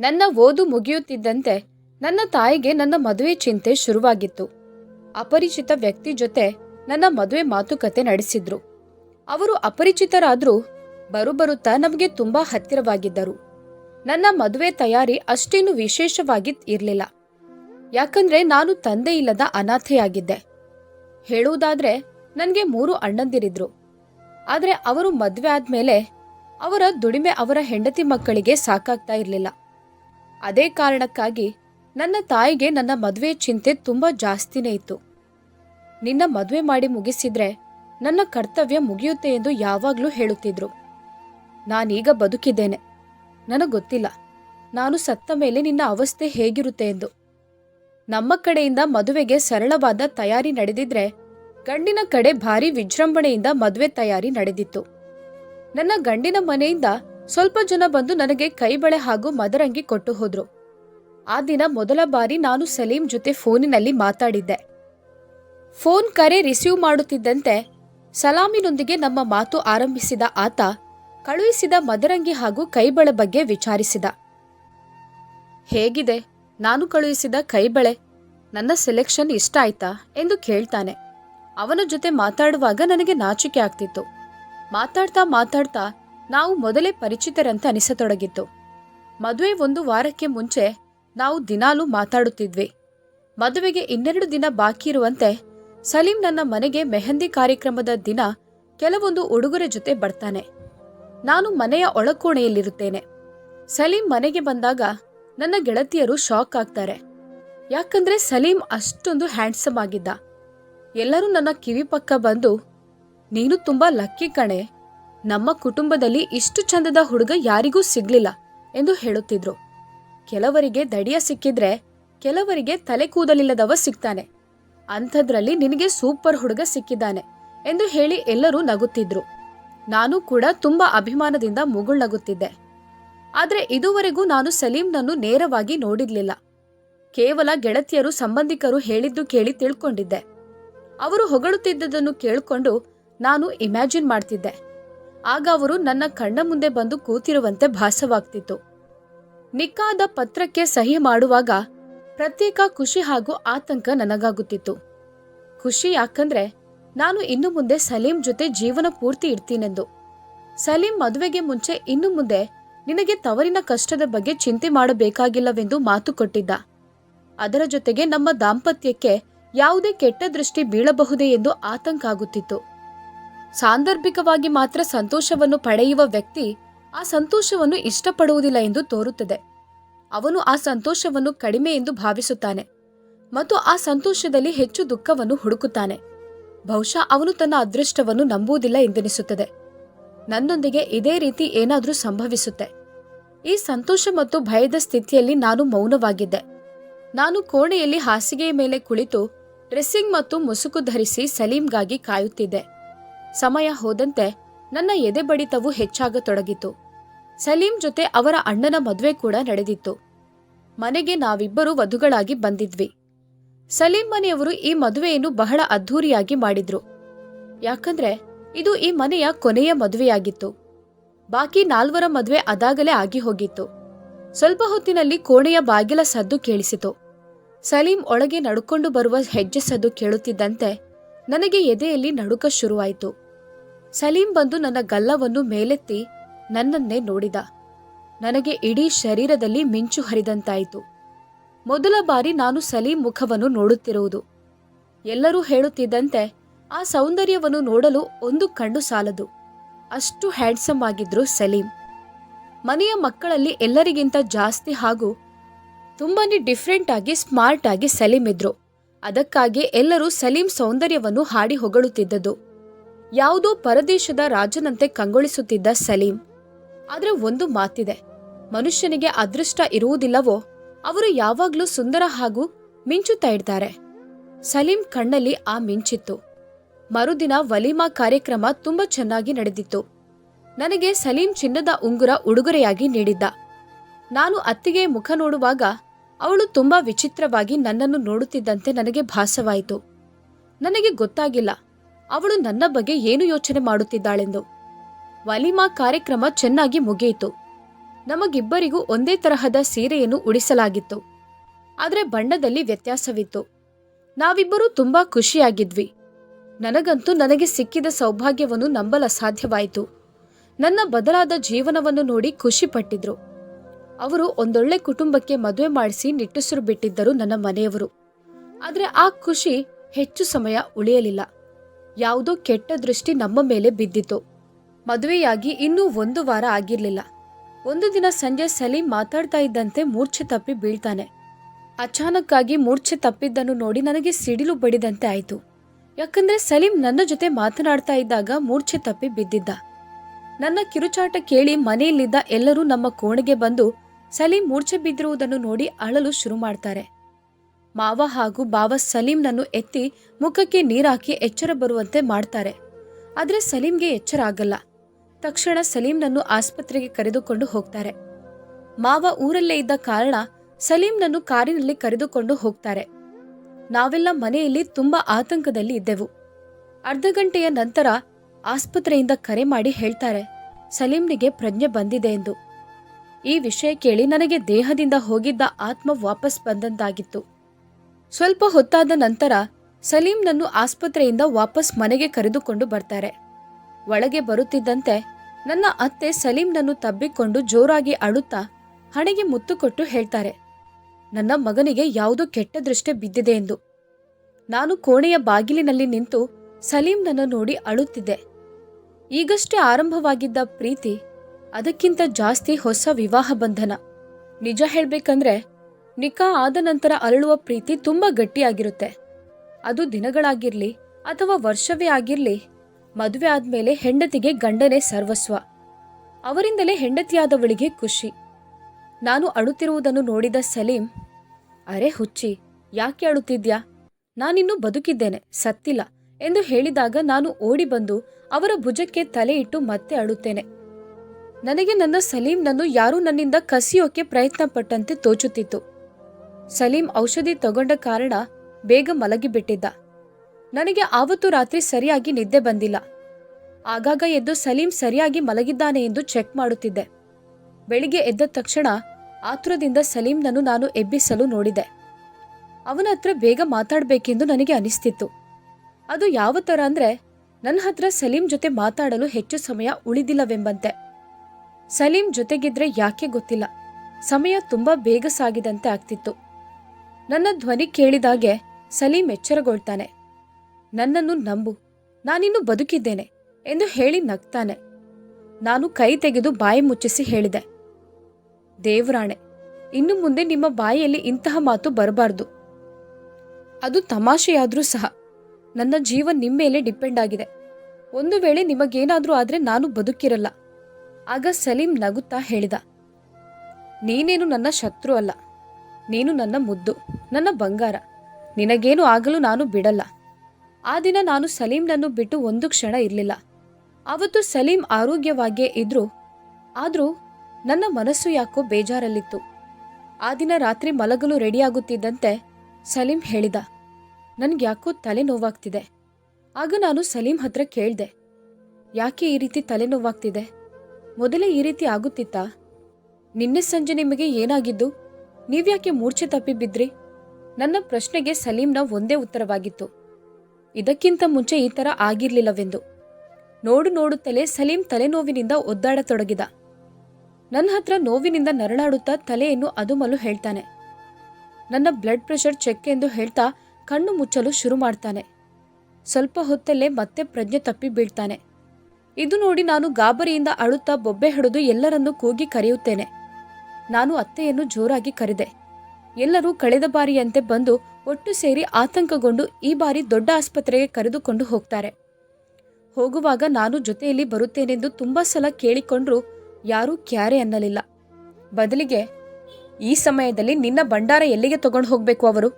ನನ್ನ ಓದು ಮುಗಿಯುತ್ತಿದ್ದಂತೆ ನನ್ನ ತಾಯಿಗೆ ನನ್ನ ಮದುವೆ ಚಿಂತೆ ಶುರುವಾಗಿತ್ತು. ಅಪರಿಚಿತ ವ್ಯಕ್ತಿ ಜೊತೆ ನನ್ನ ಮದುವೆ ಮಾತುಕತೆ ನಡೆಸಿದ್ರು. ಅವರು ಅಪರಿಚಿತರಾದರೂ ಬರುಬರುತ್ತಾ ನಮಗೆ ತುಂಬಾ ಹತ್ತಿರವಾಗಿದ್ದರು. ನನ್ನ ಮದುವೆ ತಯಾರಿ ಅಷ್ಟೇನು ವಿಶೇಷವಾಗಿ ಇರಲಿಲ್ಲ. ಯಾಕಂದ್ರೆ ನಾನು ತಂದೆ ಇಲ್ಲದ ಅನಾಥೆಯಾಗಿದ್ದೆ. ಹೇಳುವುದಾದ್ರೆ ನನಗೆ ಮೂರು ಅಣ್ಣಂದಿರಿದ್ರು. ಆದರೆ ಅವರು ಮದುವೆ ಆದ್ಮೇಲೆ ಅವರ ದುಡಿಮೆ ಅವರ ಹೆಂಡತಿ ಮಕ್ಕಳಿಗೆ ಸಾಕಾಗ್ತಾ ಇರಲಿಲ್ಲ. ಅದೇ ಕಾರಣಕ್ಕಾಗಿ ನನ್ನ ತಾಯಿಗೆ ನನ್ನ ಮದುವೆ ಚಿಂತೆ ತುಂಬ ಜಾಸ್ತಿನೇ ಇತ್ತು. ನಿನ್ನ ಮದುವೆ ಮಾಡಿ ಮುಗಿಸಿದ್ರೆ ನನ್ನ ಕರ್ತವ್ಯ ಮುಗಿಯುತ್ತೆ ಎಂದು ಯಾವಾಗಲೂ ಹೇಳುತ್ತಿದ್ರು. ನಾನೀಗ ಬದುಕಿದ್ದೇನೆ. ನನಗೆ ಗೊತ್ತಿಲ್ಲ. ನಾನು ಸತ್ತ ಮೇಲೆ ನಿನ್ನ ಅವಸ್ಥೆ ಹೇಗಿರುತ್ತೆ ಎಂದು. ನಮ್ಮ ಕಡೆಯಿಂದ ಮದುವೆಗೆ ಸರಳವಾದ ತಯಾರಿ ನಡೆದಿದ್ರೆ ಗಂಡಿನ ಕಡೆ ಭಾರಿ ವಿಜೃಂಭಣೆಯಿಂದ ಮದುವೆ ತಯಾರಿ ನಡೆದಿತ್ತು. ನನ್ನ ಗಂಡಿನ ಮನೆಯಿಂದ ಸ್ವಲ್ಪ ಜನ ಬಂದು ನನಗೆ ಕೈಬಳೆ ಹಾಗೂ ಮದರಂಗಿ ಕೊಟ್ಟು ಹೋದ್ರು. ಆ ದಿನ ಮೊದಲ ಬಾರಿ ನಾನು ಸಲೀಂ ಜೊತೆ ಫೋನಿನಲ್ಲಿ ಮಾತಾಡಿದ್ದೆ. ಫೋನ್ ಕರೆ ರಿಸೀವ್ ಮಾಡುತ್ತಿದ್ದಂತೆ ಸಲಾಮಿನೊಂದಿಗೆ ನಮ್ಮ ಮಾತು ಆರಂಭಿಸಿದ ಆತ ಕಳುಹಿಸಿದ ಮದರಂಗಿ ಹಾಗೂ ಕೈಬಳೆ ಬಗ್ಗೆ ವಿಚಾರಿಸಿದ. ಹೇಗಿದೆ? ನಾನು ಕಳುಹಿಸಿದ ಕೈಬಳೆ ನನ್ನ ಸೆಲೆಕ್ಷನ್ ಇಷ್ಟ ಆಯ್ತಾ ಎಂದು ಕೇಳ್ತಾನೆ. ಅವನ ಜೊತೆ ಮಾತಾಡುವಾಗ ನನಗೆ ನಾಚಿಕೆ ಆಗ್ತಿತ್ತು. ಮಾತಾಡ್ತಾ ಮಾತಾಡ್ತಾ ನಾವು ಮೊದಲೇ ಪರಿಚಿತರಂತೆ ಅನಿಸತೊಡಗಿತ್ತು. ಮದುವೆ ಒಂದು ವಾರಕ್ಕೆ ಮುಂಚೆ ನಾವು ದಿನಾಲೂ ಮಾತಾಡುತ್ತಿದ್ವಿ. ಮದುವೆಗೆ ಇನ್ನೆರಡು ದಿನ ಬಾಕಿ ಇರುವಂತೆ ಸಲೀಂ ನನ್ನ ಮನೆಗೆ ಮೆಹಂದಿ ಕಾರ್ಯಕ್ರಮದ ದಿನ ಕೆಲವೊಂದು ಉಡುಗೊರೆ ಜೊತೆ ಬರ್ತಾನೆ. ನಾನು ಮನೆಯ ಒಳಕೋಣೆಯಲ್ಲಿರುತ್ತೇನೆ. ಸಲೀಂ ಮನೆಗೆ ಬಂದಾಗ ನನ್ನ ಗೆಳತಿಯರು ಶಾಕ್ ಆಗ್ತಾರೆ. ಯಾಕಂದ್ರೆ ಸಲೀಂ ಅಷ್ಟೊಂದು ಹ್ಯಾಂಡ್ಸಮ್ ಆಗಿದ್ದ. ಎಲ್ಲರೂ ನನ್ನ ಕಿವಿ ಪಕ್ಕ ಬಂದು, ನೀನು ತುಂಬಾ ಲಕ್ಕಿ ಕಣೆ. ನಮ್ಮ ಕುಟುಂಬದಲ್ಲಿ ಇಷ್ಟು ಚಂದದ ಹುಡುಗ ಯಾರಿಗೂ ಸಿಗ್ಲಿಲ್ಲ ಎಂದು ಹೇಳುತ್ತಿದ್ರು. ಕೆಲವರಿಗೆ ದಡಿಯ ಸಿಕ್ಕಿದ್ರೆ ಕೆಲವರಿಗೆ ತಲೆ ಕೂದಲಿಲ್ಲದವ ಸಿಗ್ತಾನೆ. ಅಂಥದ್ರಲ್ಲಿ ನಿನಗೆ ಸೂಪರ್ ಹುಡುಗ ಸಿಕ್ಕಿದ್ದಾನೆ ಎಂದು ಹೇಳಿ ಎಲ್ಲರೂ ನಗುತ್ತಿದ್ರು. ನಾನು ಕೂಡ ತುಂಬಾ ಅಭಿಮಾನದಿಂದ ಮುಗುಳ್ನಗುತ್ತಿದ್ದೆ ಆದ್ರೆ ಇದುವರೆಗೂ ನಾನು ಸಲೀಂನನ್ನು ನೇರವಾಗಿ ನೋಡಿರ್ಲಿಲ್ಲ. ಕೇವಲ ಗೆಳತಿಯರು ಸಂಬಂಧಿಕರು ಹೇಳಿದ್ದು ಕೇಳಿ ತಿಳ್ಕೊಂಡಿದ್ದೆ. ಅವರು ಹೊಗಳುತ್ತಿದ್ದುದನ್ನು ಕೇಳಿಕೊಂಡು ನಾನು ಇಮ್ಯಾಜಿನ್ ಮಾಡ್ತಿದ್ದೆ. ಆಗ ಅವರು ನನ್ನ ಕಣ್ಣ ಮುಂದೆ ಬಂದು ಕೂತಿರುವಂತೆ ಭಾಸವಾಗ್ತಿತ್ತು. ನಿಕ್ಕಾದ ಪತ್ರಕ್ಕೆ ಸಹಿ ಮಾಡುವಾಗ ಪ್ರತ್ಯೇಕ ಖುಷಿ ಹಾಗೂ ಆತಂಕ ನನಗಾಗುತ್ತಿತ್ತು. ಖುಷಿ ಯಾಕಂದ್ರೆ ನಾನು ಇನ್ನು ಮುಂದೆ ಸಲೀಂ ಜೊತೆ ಜೀವನ ಪೂರ್ತಿ ಇಡ್ತೀನೆಂದು. ಸಲೀಂ ಮದುವೆಗೆ ಮುಂಚೆ ಇನ್ನು ಮುಂದೆ ನಿನಗೆ ತವರಿನ ಕಷ್ಟದ ಬಗ್ಗೆ ಚಿಂತೆ ಮಾಡಬೇಕಾಗಿಲ್ಲವೆಂದು ಮಾತು ಕೊಟ್ಟಿದ್ದ. ಅದರ ಜೊತೆಗೆ ನಮ್ಮ ದಾಂಪತ್ಯಕ್ಕೆ ಯಾವುದೇ ಕೆಟ್ಟ ದೃಷ್ಟಿ ಬೀಳಬಹುದೇ ಎಂದು ಆತಂಕ ಆಗುತ್ತಿತ್ತು. ಸಾಂದರ್ಭಿಕವಾಗಿ ಮಾತ್ರ ಸಂತೋಷವನ್ನು ಪಡೆಯುವ ವ್ಯಕ್ತಿ ಆ ಸಂತೋಷವನ್ನು ಇಷ್ಟಪಡುವುದಿಲ್ಲ ಎಂದು ತೋರುತ್ತದೆ. ಅವನು ಆ ಸಂತೋಷವನ್ನು ಕಡಿಮೆ ಎಂದು ಭಾವಿಸುತ್ತಾನೆ ಮತ್ತು ಆ ಸಂತೋಷದಲ್ಲಿ ಹೆಚ್ಚು ದುಃಖವನ್ನು ಹುಡುಕುತ್ತಾನೆ. ಬಹುಶಃ ಅವನು ತನ್ನ ಅದೃಷ್ಟವನ್ನು ನಂಬುವುದಿಲ್ಲ ಎಂದೆನಿಸುತ್ತದೆ. ನನ್ನೊಂದಿಗೆ ಇದೇ ರೀತಿ ಏನಾದರೂ ಸಂಭವಿಸುತ್ತೆ. ಈ ಸಂತೋಷ ಮತ್ತು ಭಯದ ಸ್ಥಿತಿಯಲ್ಲಿ ನಾನು ಮೌನವಾಗಿದ್ದೆ. ನಾನು ಕೋಣೆಯಲ್ಲಿ ಹಾಸಿಗೆಯ ಮೇಲೆ ಕುಳಿತು ಡ್ರೆಸ್ಸಿಂಗ್ ಮತ್ತು ಮುಸುಕು ಧರಿಸಿ ಸಲೀಂಗಾಗಿ ಕಾಯುತ್ತಿದ್ದೆ. ಸಮಯ ಹೋದಂತೆ ನನ್ನ ಎದೆ ಬಡಿತವು ಹೆಚ್ಚಾಗತೊಡಗಿತು. ಸಲೀಂ ಜೊತೆ ಅವರ ಅಣ್ಣನ ಮದುವೆ ಕೂಡ ನಡೆದಿತ್ತು. ಮನೆಗೆ ನಾವಿಬ್ಬರು ವಧುಗಳಾಗಿ ಬಂದಿದ್ವಿ. ಸಲೀಂ ಮನೆಯವರು ಈ ಮದುವೆಯನ್ನು ಬಹಳ ಅದ್ಧೂರಿಯಾಗಿ ಮಾಡಿದ್ರು. ಯಾಕಂದ್ರೆ ಇದು ಈ ಮನೆಯ ಕೊನೆಯ ಮದುವೆಯಾಗಿತ್ತು. ಬಾಕಿ ನಾಲ್ವರ ಮದುವೆ ಅದಾಗಲೇ ಆಗಿ ಹೋಗಿತ್ತು ಸ್ವಲ್ಪ ಹೊತ್ತಿನಲ್ಲಿ ಕೋಣೆಯ ಬಾಗಿಲ ಸದ್ದು ಕೇಳಿಸಿತು. ಸಲೀಂ ಒಳಗೆ ನಡ್ಕೊಂಡು ಬರುವ ಹೆಜ್ಜೆ ಸದ್ದು ಕೇಳುತ್ತಿದ್ದಂತೆ ನನಗೆ ಎದೆಯಲ್ಲಿ ನಡುಕ ಶುರುವಾಯಿತು. ಸಲೀಂ ಬಂದು ನನ್ನ ಗಲ್ಲವನ್ನು ಮೇಲೆತ್ತಿ ನನ್ನನ್ನೇ ನೋಡಿದ. ನನಗೆ ಇಡೀ ಶರೀರದಲ್ಲಿ ಮಿಂಚು ಹರಿದಂತಾಯಿತು. ಮೊದಲ ಬಾರಿ ನಾನು ಸಲೀಂ ಮುಖವನ್ನು ನೋಡುತ್ತಿರುವುದು. ಎಲ್ಲರೂ ಹೇಳುತ್ತಿದ್ದಂತೆ ಆ ಸೌಂದರ್ಯವನ್ನು ನೋಡಲು ಒಂದು ಕಣ್ಣು ಸಾಲದು. ಅಷ್ಟು ಹ್ಯಾಂಡ್ಸಮ್ ಆಗಿದ್ರು ಸಲೀಂ. ಮನೆಯ ಮಕ್ಕಳಲ್ಲಿ ಎಲ್ಲರಿಗಿಂತ ಜಾಸ್ತಿ ಹಾಗೂ ತುಂಬಾನೇ ಡಿಫ್ರೆಂಟ್ ಆಗಿ ಸ್ಮಾರ್ಟ್ ಆಗಿ ಸಲೀಂ ಇದ್ರು. ಅದಕ್ಕಾಗಿ ಎಲ್ಲರೂ ಸಲೀಂ ಸೌಂದರ್ಯವನ್ನು ಹಾಡಿ ಹೊಗಳುತ್ತಿದ್ದದ್ದು ಯಾವುದೋ ಪರದೇಶದ ರಾಜನಂತೆ ಕಂಗೊಳಿಸುತ್ತಿದ್ದ ಸಲೀಂ. ಆದರೆ ಒಂದು ಮಾತಿದೆ, ಮನುಷ್ಯನಿಗೆ ಅದೃಷ್ಟ ಇರುವುದಿಲ್ಲವೋ, ಅವರು ಯಾವಾಗಲೂ ಸುಂದರ ಹಾಗೂ ಮಿಂಚುತ್ತಾ ಇರ್ತಾರೆ. ಸಲೀಂ ಕಣ್ಣಲ್ಲಿ ಆ ಮಿಂಚಿತ್ತು. ಮರುದಿನ ವಲೀಮಾ ಕಾರ್ಯಕ್ರಮ ತುಂಬಾ ಚೆನ್ನಾಗಿ ನಡೆದಿತ್ತು. ನನಗೆ ಸಲೀಂ ಚಿನ್ನದ ಉಂಗುರ ಉಡುಗೊರೆಯಾಗಿ ನೀಡಿದ್ದ. ನಾನು ಅತ್ತಿಗೆ ಮುಖ ನೋಡುವಾಗ ಅವಳು ತುಂಬಾ ವಿಚಿತ್ರವಾಗಿ ನನ್ನನ್ನು ನೋಡುತ್ತಿದ್ದಂತೆ ನನಗೆ ಭಾಸವಾಯಿತು. ನನಗೆ ಗೊತ್ತಾಗಿಲ್ಲ, ಅವಳು ನನ್ನ ಬಗ್ಗೆ ಏನು ಯೋಚನೆ ಮಾಡುತ್ತಿದ್ದಾಳೆಂದು. ವಲಿಮಾ ಕಾರ್ಯಕ್ರಮ ಚೆನ್ನಾಗಿ ಮುಗಿಯಿತು. ನಮಗಿಬ್ಬರಿಗೂ ಒಂದೇ ತರಹದ ಸೀರೆಯನ್ನು ಉಡಿಸಲಾಗಿತ್ತು. ಆದರೆ ಬಣ್ಣದಲ್ಲಿ ವ್ಯತ್ಯಾಸವಿತ್ತು. ನಾವಿಬ್ಬರೂ ತುಂಬಾ ಖುಷಿಯಾಗಿದ್ವಿ. ನನಗಂತೂ ನನಗೆ ಸಿಕ್ಕಿದ ಸೌಭಾಗ್ಯವನ್ನು ನಂಬಲ ಸಾಧ್ಯವಾಯಿತು ನನ್ನ ಬದಲಾದ ಜೀವನವನ್ನು ನೋಡಿ ಖುಷಿ ಪಟ್ಟಿದ್ರು ಅವರು ಒಂದೊಳ್ಳೆ ಕುಟುಂಬಕ್ಕೆ ಮದುವೆ ಮಾಡಿಸಿ ನಿಟ್ಟುಸಿರು ಬಿಟ್ಟಿದ್ದರು ನನ್ನ ಮನೆಯವರು. ಆದರೆ ಆ ಖುಷಿ ಹೆಚ್ಚು ಸಮಯ ಉಳಿಯಲಿಲ್ಲ. ಯಾವುದೋ ಕೆಟ್ಟ ದೃಷ್ಟಿ ನಮ್ಮ ಮೇಲೆ ಬಿದ್ದಿತು ಮದುವೆಯಾಗಿ ಇನ್ನೂ ಒಂದು ವಾರ ಆಗಿರಲಿಲ್ಲ. ಒಂದು ದಿನ ಸಂಜೆ ಸಲೀಂ ಮಾತಾಡ್ತಾ ಇದ್ದಂತೆ ಮೂರ್ಛೆ ತಪ್ಪಿ ಬೀಳ್ತಾನೆ. ಅಚಾನಕ್ಕಾಗಿ ಮೂರ್ಛೆ ತಪ್ಪಿದ್ದನ್ನು ನೋಡಿ ನನಗೆ ಸಿಡಿಲು ಬಡಿದಂತೆ ಆಯಿತು. ಯಾಕಂದ್ರೆ ಸಲೀಂ ನನ್ನ ಜೊತೆ ಮಾತನಾಡ್ತಾ ಇದ್ದಾಗ ಮೂರ್ಛೆ ತಪ್ಪಿ ಬಿದ್ದಿದ್ದ. ನನ್ನ ಕಿರುಚಾಟ ಕೇಳಿ ಮನೆಯಲ್ಲಿದ್ದ ಎಲ್ಲರೂ ನಮ್ಮ ಕೋಣೆಗೆ ಬಂದು ಸಲೀಂ ಮೂರ್ಛೆ ಬಿದ್ದಿರುವುದನ್ನು ನೋಡಿ ಅಳಲು ಶುರು ಮಾಡ್ತಾರೆ. ಮಾವ ಹಾಗೂ ಬಾವ ಸಲೀಂನನ್ನು ಎತ್ತಿ ಮುಖಕ್ಕೆ ನೀರಾಕಿ ಎಚ್ಚರ ಬರುವಂತೆ ಮಾಡ್ತಾರೆ. ಆದರೆ ಸಲೀಂಗೆ ಎಚ್ಚರ ಆಗಲ್ಲ. ತಕ್ಷಣ ಸಲೀಂನನ್ನು ಆಸ್ಪತ್ರೆಗೆ ಕರೆದುಕೊಂಡು ಹೋಗ್ತಾರೆ. ಮಾವ ಊರಲ್ಲೇ ಇದ್ದ ಕಾರಣ ಸಲೀಂನನ್ನು ಕಾರಿನಲ್ಲಿ ಕರೆದುಕೊಂಡು ಹೋಗ್ತಾರೆ. ನಾವೆಲ್ಲ ಮನೆಯಲ್ಲಿ ತುಂಬಾ ಆತಂಕದಲ್ಲಿ ಇದ್ದೆವು. ಅರ್ಧ ಗಂಟೆಯ ನಂತರ ಆಸ್ಪತ್ರೆಯಿಂದ ಕರೆ ಮಾಡಿ ಹೇಳ್ತಾರೆ, ಸಲೀಂನಿಗೆ ಪ್ರಜ್ಞೆ ಬಂದಿದೆ ಎಂದು. ಈ ವಿಷಯ ಕೇಳಿ ನನಗೆ ದೇಹದಿಂದ ಹೋಗಿದ್ದ ಆತ್ಮ ವಾಪಸ್ ಬಂದಂತಾಗಿತ್ತು. ಸ್ವಲ್ಪ ಹೊತ್ತಾದ ನಂತರ ಸಲೀಂನನ್ನು ಆಸ್ಪತ್ರೆಯಿಂದ ವಾಪಸ್ ಮನೆಗೆ ಕರೆದುಕೊಂಡು ಬರ್ತಾರೆ. ಒಳಗೆ ಬರುತ್ತಿದ್ದಂತೆ ನನ್ನ ಅತ್ತೆ ಸಲೀಂನನ್ನು ತಬ್ಬಿಕೊಂಡು ಜೋರಾಗಿ ಅಳುತ್ತಾ ಹಣೆಗೆ ಮುತ್ತು ಕೊಟ್ಟು ಹೇಳ್ತಾರೆ, ನನ್ನ ಮಗನಿಗೆ ಯಾವುದೋ ಕೆಟ್ಟ ದೃಷ್ಟಿ ಬಿದ್ದಿದೆ ಎಂದು. ನಾನು ಕೋಣೆಯ ಬಾಗಿಲಿನಲ್ಲಿ ನಿಂತು ಸಲೀಂನನ್ನು ನೋಡಿ ಅಳುತ್ತಿದ್ದೆ. ಈಗಷ್ಟೇ ಆರಂಭವಾಗಿದ್ದ ಪ್ರೀತಿ ಅದಕ್ಕಿಂತ ಜಾಸ್ತಿ ಹೊಸ ವಿವಾಹ ಬಂಧನ. ನಿಜ ಹೇಳಬೇಕಂದ್ರೆ, ನಿಕಾ ಆದ ನಂತರ ಅರಳುವ ಪ್ರೀತಿ ತುಂಬಾ ಗಟ್ಟಿಯಾಗಿರುತ್ತೆ. ಅದು ದಿನಗಳಾಗಿರ್ಲಿ ಅಥವಾ ವರ್ಷವೇ ಆಗಿರ್ಲಿ, ಮದುವೆ ಆದ್ಮೇಲೆ ಹೆಂಡತಿಗೆ ಗಂಡನೇ ಸರ್ವಸ್ವ. ಅವರಿಂದಲೇ ಹೆಂಡತಿಯಾದವಳಿಗೆ ಖುಷಿ. ನಾನು ಅಳುತ್ತಿರುವುದನ್ನು ನೋಡಿದ ಸಲೀಂ, ಅರೆ ಹುಚ್ಚಿ, ಯಾಕೆ ಅಳುತ್ತಿದ್ಯಾ? ನಾನಿನ್ನೂ ಬದುಕಿದ್ದೇನೆ, ಸತ್ತಿಲ್ಲ ಎಂದು ಹೇಳಿದಾಗ ನಾನು ಓಡಿ ಬಂದು ಅವರ ಭುಜಕ್ಕೆ ತಲೆ ಇಟ್ಟು ಮತ್ತೆ ಅಳುತ್ತೇನೆ. ನನಗೆ ನನ್ನ ಸಲೀಂನನ್ನು ಯಾರೂ ನನ್ನಿಂದ ಕಸಿಯೋಕೆ ಪ್ರಯತ್ನ ಪಟ್ಟಂತೆ ತೋಚುತ್ತಿತ್ತು. ಸಲೀಂ ಔಷಧಿ ತಗೊಂಡ ಕಾರಣ ಬೇಗ ಮಲಗಿಬಿಟ್ಟಿದ್ದ. ನನಗೆ ಆವತ್ತು ರಾತ್ರಿ ಸರಿಯಾಗಿ ನಿದ್ದೆ ಬಂದಿಲ್ಲ. ಆಗಾಗ ಎದ್ದು ಸಲೀಂ ಸರಿಯಾಗಿ ಮಲಗಿದ್ದಾನೆ ಎಂದು ಚೆಕ್ ಮಾಡುತ್ತಿದ್ದೆ. ಬೆಳಿಗ್ಗೆ ಎದ್ದ ತಕ್ಷಣ ಆತುರದಿಂದ ಸಲೀಂನನ್ನು ನಾನು ಎಬ್ಬಿಸಲು ನೋಡಿದೆ. ಅವನ ಹತ್ರ ಬೇಗ ಮಾತಾಡಬೇಕೆಂದು ನನಗೆ ಅನಿಸ್ತಿತ್ತು. ಅದು ಯಾವ ಥರ ಅಂದರೆ, ನನ್ನ ಹತ್ರ ಸಲೀಂ ಜೊತೆ ಮಾತಾಡಲು ಹೆಚ್ಚು ಸಮಯ ಉಳಿದಿಲ್ಲವೆಂಬಂತೆ. ಸಲೀಂ ಜೊತೆಗಿದ್ರೆ ಯಾಕೆ ಗೊತ್ತಿಲ್ಲ. ಸಮಯ ತುಂಬಾ ಬೇಗ ಸಾಗಿದಂತೆ ಆಗ್ತಿತ್ತು. ನನ್ನ ಧ್ವನಿ ಕೇಳಿದಾಗೆ ಸಲೀಂ ಎಚ್ಚರಗೊಳ್ತಾನೆ. ನನ್ನನ್ನು ನಂಬು. ನಾನಿನ್ನು ಬದುಕಿದ್ದೇನೆ ಎಂದು ಹೇಳಿ ನಗ್ತಾನೆ. ನಾನು ಕೈ ತೆಗೆದು ಬಾಯಿ ಮುಚ್ಚಿಸಿ ಹೇಳಿದೆ. ದೇವರಾಣೆ, ಇನ್ನು ಮುಂದೆ ನಿಮ್ಮ ಬಾಯಿಯಲ್ಲಿ ಇಂತಹ ಮಾತು ಬರಬಾರ್ದು. ಅದು ತಮಾಷೆಯಾದರೂ ಸಹ. ನನ್ನ ಜೀವ ನಿಮ್ಮೇಲೆ ಡಿಪೆಂಡ್ ಆಗಿದೆ. ಒಂದು ವೇಳೆ ನಿಮಗೇನಾದರೂ ಆದರೆ ನಾನು ಬದುಕಿರಲ್ಲ. ಆಗ ಸಲೀಂ ನಗುತ್ತಾ ಹೇಳಿದ, ನೀನೇನು ನನ್ನ ಶತ್ರು ಅಲ್ಲ, ನೀನು ನನ್ನ ಮುದ್ದು, ನನ್ನ ಬಂಗಾರ, ನಿನಗೇನು ಆಗಲು ನಾನು ಬಿಡಲ್ಲ. ಆ ದಿನ ನಾನು ಸಲೀಂನನ್ನು ಬಿಟ್ಟು ಒಂದು ಕ್ಷಣ ಇರಲಿಲ್ಲ. ಅವತ್ತು ಸಲೀಂ ಆರೋಗ್ಯವಾಗಿಯೇ ಇದ್ರು, ಆದರೂ ನನ್ನ ಮನಸ್ಸು ಯಾಕೋ ಬೇಜಾರಲ್ಲಿತ್ತು. ಆ ದಿನ ರಾತ್ರಿ ಮಲಗಲು ರೆಡಿಯಾಗುತ್ತಿದ್ದಂತೆ ಸಲೀಂ ಹೇಳಿದ ನನ್ಗೆ ಯಾಕೋ ತಲೆನೋವಾಗ್ತಿದೆ. ಆಗ ನಾನು ಸಲೀಂ ಹತ್ರ ಕೇಳಿದೆ, ಯಾಕೆ ಈ ರೀತಿ ತಲೆನೋವಾಗ್ತಿದೆ? ಮೊದಲೇ ಈ ರೀತಿ ಆಗುತ್ತಿತ್ತಾ? ನಿನ್ನೆ ಸಂಜೆ ನಿಮಗೆ ಏನಾಗಿದ್ದು? ನೀವ್ಯಾಕೆ ಮೂರ್ಛೆ ತಪ್ಪಿ ಬಿದ್ರಿ? ನನ್ನ ಪ್ರಶ್ನೆಗೆ ಸಲೀಂನ ಒಂದೇ ಉತ್ತರವಾಗಿತ್ತು. ಇದಕ್ಕಿಂತ ಮುಂಚೆ ಈ ಥರ ಆಗಿರಲಿಲ್ಲವೆಂದು. ನೋಡು ನೋಡುತ್ತಲೇ ಸಲೀಂ ತಲೆನೋವಿನಿಂದ ಒದ್ದಾಡತೊಡಗಿದ. ನನ್ನ ಹತ್ರ ನೋವಿನಿಂದ ನರಳಾಡುತ್ತಾ ತಲೆಯನ್ನು ಅದುಮಲು ಹೇಳ್ತಾನೆ. ನನ್ನ ಬ್ಲಡ್ ಪ್ರೆಷರ್ ಚೆಕ್ ಎಂದು ಹೇಳ್ತಾ ಕಣ್ಣು ಮುಚ್ಚಲು ಶುರು ಮಾಡ್ತಾನೆ. ಸ್ವಲ್ಪ ಹೊತ್ತಲ್ಲೇ ಮತ್ತೆ ಪ್ರಜ್ಞೆ ತಪ್ಪಿ ಬೀಳ್ತಾನೆ. ಇದು ನೋಡಿ ನಾನು ಗಾಬರಿಯಿಂದ ಅಳುತ್ತಾ ಬೊಬ್ಬೆ ಹಿಡಿದು ಎಲ್ಲರನ್ನೂ ಕೂಗಿ ಕರೆಯುತ್ತೇನೆ. ನಾನು ಅತ್ತೆಯನ್ನು ಜೋರಾಗಿ ಕರೆದೆ. ಎಲ್ಲರೂ ಕಳೆದ ಬಾರಿಯಂತೆ ಬಂದು ಒಟ್ಟು ಸೇರಿ ಆತಂಕಗೊಂಡು ಈ ಬಾರಿ ದೊಡ್ಡ ಆಸ್ಪತ್ರೆಗೆ ಕರೆದುಕೊಂಡು ಹೋಗ್ತಾರೆ. ಹೋಗುವಾಗ ನಾನು ಜೊತೆಯಲ್ಲಿ ಬರುತ್ತೇನೆಂದು ತುಂಬ ಸಲ ಕೇಳಿಕೊಂಡ್ರೂ ಯಾರೂ ಕ್ಯಾರೆ ಅನ್ನಲಿಲ್ಲ. ಬದಲಿಗೆ ಈ ಸಮಯದಲ್ಲಿ ನಿನ್ನ ಭಂಡಾರ ಎಲ್ಲಿಗೆ ತಗೊಂಡು ಹೋಗಬೇಕು ಅವರು?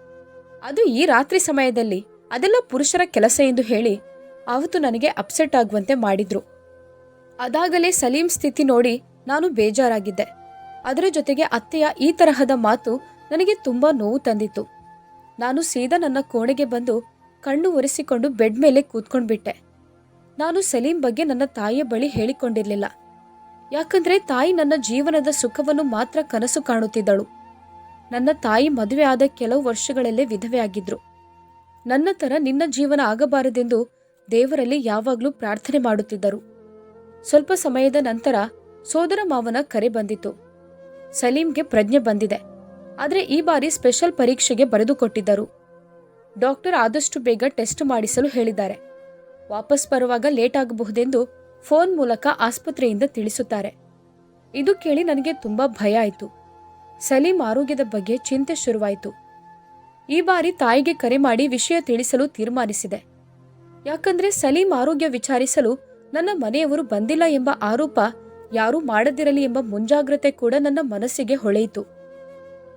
ಅದು ಈ ರಾತ್ರಿ ಸಮಯದಲ್ಲಿ. ಅದೆಲ್ಲ ಪುರುಷರ ಕೆಲಸ ಎಂದು ಹೇಳಿ ಆವತ್ತು ನನಗೆ ಅಪ್ಸೆಟ್ ಆಗುವಂತೆ ಮಾಡಿದ್ರು. ಅದಾಗಲೇ ಸಲೀಂ ಸ್ಥಿತಿ ನೋಡಿ ನಾನು ಬೇಜಾರಾಗಿದ್ದೆ. ಅದರ ಜೊತೆಗೆ ಅತ್ತೆಯ ಈ ತರಹದ ಮಾತು ನನಗೆ ತುಂಬ ನೋವು ತಂದಿತ್ತು. ನಾನು ಸೀದಾ ನನ್ನ ಕೋಣೆಗೆ ಬಂದು ಕಣ್ಣು ಒರೆಸಿಕೊಂಡು ಬೆಡ್ ಮೇಲೆ ಕೂತ್ಕೊಂಡ್ಬಿಟ್ಟೆ. ನಾನು ಸಲೀಂ ಬಗ್ಗೆ ನನ್ನ ತಾಯಿಯ ಬಳಿ ಹೇಳಿಕೊಂಡಿರಲಿಲ್ಲ. ಯಾಕಂದ್ರೆ ತಾಯಿ ನನ್ನ ಜೀವನದ ಸುಖವನ್ನು ಮಾತ್ರ ಕನಸು ಕಾಣುತ್ತಿದ್ದಳು. ನನ್ನ ತಾಯಿ ಮದುವೆ ಆದ ಕೆಲವು ವರ್ಷಗಳಲ್ಲೇ ವಿಧವೆಯಾಗಿದ್ರು. ನನ್ನ ತರ ನಿನ್ನ ಜೀವನ ಆಗಬಾರದೆಂದು ದೇವರಲ್ಲಿ ಯಾವಾಗಲೂ ಪ್ರಾರ್ಥನೆ ಮಾಡುತ್ತಿದ್ದರು. ಸ್ವಲ್ಪ ಸಮಯದ ನಂತರ ಸೋದರ ಮಾವನ ಕರೆ ಬಂದಿತು. ಸಲೀಂಗೆ ಪ್ರಜ್ಞೆ ಬಂದಿದೆ. ಆದರೆ ಈ ಬಾರಿ ಸ್ಪೆಷಲ್ ಪರೀಕ್ಷೆಗೆ ಬರೆದುಕೊಟ್ಟಿದ್ದರು ಡಾಕ್ಟರ್ ಆದಷ್ಟು ಬೇಗ ಟೆಸ್ಟ್ ಮಾಡಿಸಲು ಹೇಳಿದ್ದಾರೆ. ವಾಪಸ್ ಬರುವಾಗ ಲೇಟ್ ಆಗಬಹುದೆಂದು ಫೋನ್ ಮೂಲಕ ಆಸ್ಪತ್ರೆಯಿಂದ ತಿಳಿಸುತ್ತಾರೆ. ಇದು ಕೇಳಿ ನನಗೆ ತುಂಬಾ ಭಯ ಆಯಿತು. ಸಲೀಂ ಆರೋಗ್ಯದ ಬಗ್ಗೆ ಚಿಂತೆ ಶುರುವಾಯಿತು. ಈ ಬಾರಿ ತಾಯಿಗೆ ಕರೆ ಮಾಡಿ ವಿಷಯ ತಿಳಿಸಲು ತೀರ್ಮಾನಿಸಿದೆ. ಯಾಕಂದ್ರೆ ಸಲೀಂ ಆರೋಗ್ಯ ವಿಚಾರಿಸಲು ನನ್ನ ಮನೆಯವರು ಬಂದಿಲ್ಲ ಎಂಬ ಆರೋಪ ಯಾರೂ ಮಾಡದಿರಲಿ ಎಂಬ ಮುಂಜಾಗ್ರತೆ ಕೂಡ ನನ್ನ ಮನಸ್ಸಿಗೆ ಹೊಳೆಯಿತು.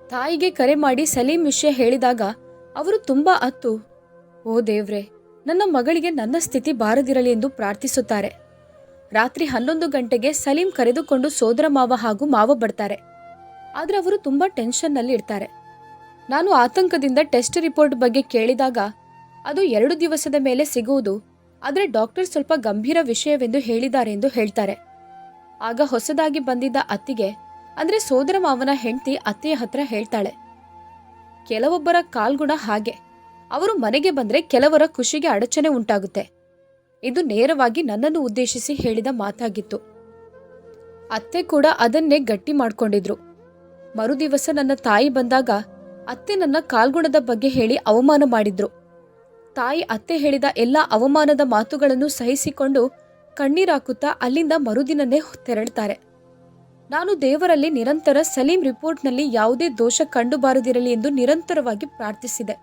ತಾಯಿಗೆ ಕರೆ ಮಾಡಿ ಸಲೀಂ ವಿಷಯ ಹೇಳಿದಾಗ ಅವರು ತುಂಬಾ ಅತ್ತು. ಓ ದೇವ್ರೆ, ನನ್ನ ಮಗಳಿಗೆ ನನ್ನ ಸ್ಥಿತಿ ಬಾರದಿರಲಿ ಎಂದು ಪ್ರಾರ್ಥಿಸುತ್ತಾರೆ. ರಾತ್ರಿ ಹನ್ನೊಂದು ಗಂಟೆಗೆ ಸಲೀಂ ಕರೆದುಕೊಂಡು ಸೋದರ ಮಾವ ಹಾಗೂ ಮಾವ ಬರ್ತಾರೆ. ಆದರೆ ಅವರು ತುಂಬಾ ಟೆನ್ಷನ್ನಲ್ಲಿ ಇರ್ತಾರೆ. ನಾನು ಆತಂಕದಿಂದ ಟೆಸ್ಟ್ ರಿಪೋರ್ಟ್ ಬಗ್ಗೆ ಕೇಳಿದಾಗ ಅದು ಎರಡು ದಿವಸದ ಮೇಲೆ ಸಿಗುವುದು. ಆದರೆ ಡಾಕ್ಟರ್ ಸ್ವಲ್ಪ ಗಂಭೀರ ವಿಷಯವೆಂದು ಹೇಳಿದ್ದಾರೆ ಎಂದು ಹೇಳ್ತಾರೆ. ಆಗ ಹೊಸದಾಗಿ ಬಂದಿದ್ದ ಅತ್ತಿಗೆ, ಅಂದರೆ ಸೋದರ ಮಾವನ ಹೆಂಡತಿ ಅತ್ತೆಯ ಹತ್ರ ಹೇಳ್ತಾಳೆ, ಕೆಲವೊಬ್ಬರ ಕಾಲ್ಗುಣ ಹಾಗೆ. ಅವರು ಮನೆಗೆ ಬಂದರೆ ಕೆಲವರ ಖುಷಿಗೆ ಅಡಚಣೆ ಉಂಟಾಗುತ್ತೆ. ಇದು ನೇರವಾಗಿ ನನ್ನನ್ನು ಉದ್ದೇಶಿಸಿ ಹೇಳಿದ ಮಾತಾಗಿತ್ತು. ಅತ್ತೆ ಕೂಡ ಅದನ್ನೇ ಗಟ್ಟಿ ಮಾಡಿಕೊಂಡಿದ್ರು. ಮರುದಿವಸ ನನ್ನ ತಾಯಿ ಬಂದಾಗ ಅತ್ತೆ ನನ್ನ ಕಾಲ್ಗುಣದ ಬಗ್ಗೆ ಹೇಳಿ ಅವಮಾನ ಮಾಡಿದ್ರು. ತಾಯಿ ಅತ್ತೆ ಹೇಳಿದ ಎಲ್ಲ ಅವಮಾನದ ಮಾತುಗಳನ್ನು ಸಹಿಸಿಕೊಂಡು ಕಣ್ಣೀರಾಕುತ್ತಾ ಅಲ್ಲಿಂದ ಮರುದಿನನೇ ತೆರಳುತ್ತಾರೆ. ನಾನು ದೇವರಲ್ಲಿ ನಿರಂತರ ಸಲೀಂ ರಿಪೋರ್ಟ್ನಲ್ಲಿ ಯಾವುದೇ ದೋಷ ಕಂಡುಬಾರದಿರಲಿ ಎಂದು ನಿರಂತರವಾಗಿ ಪ್ರಾರ್ಥಿಸಿದೆ.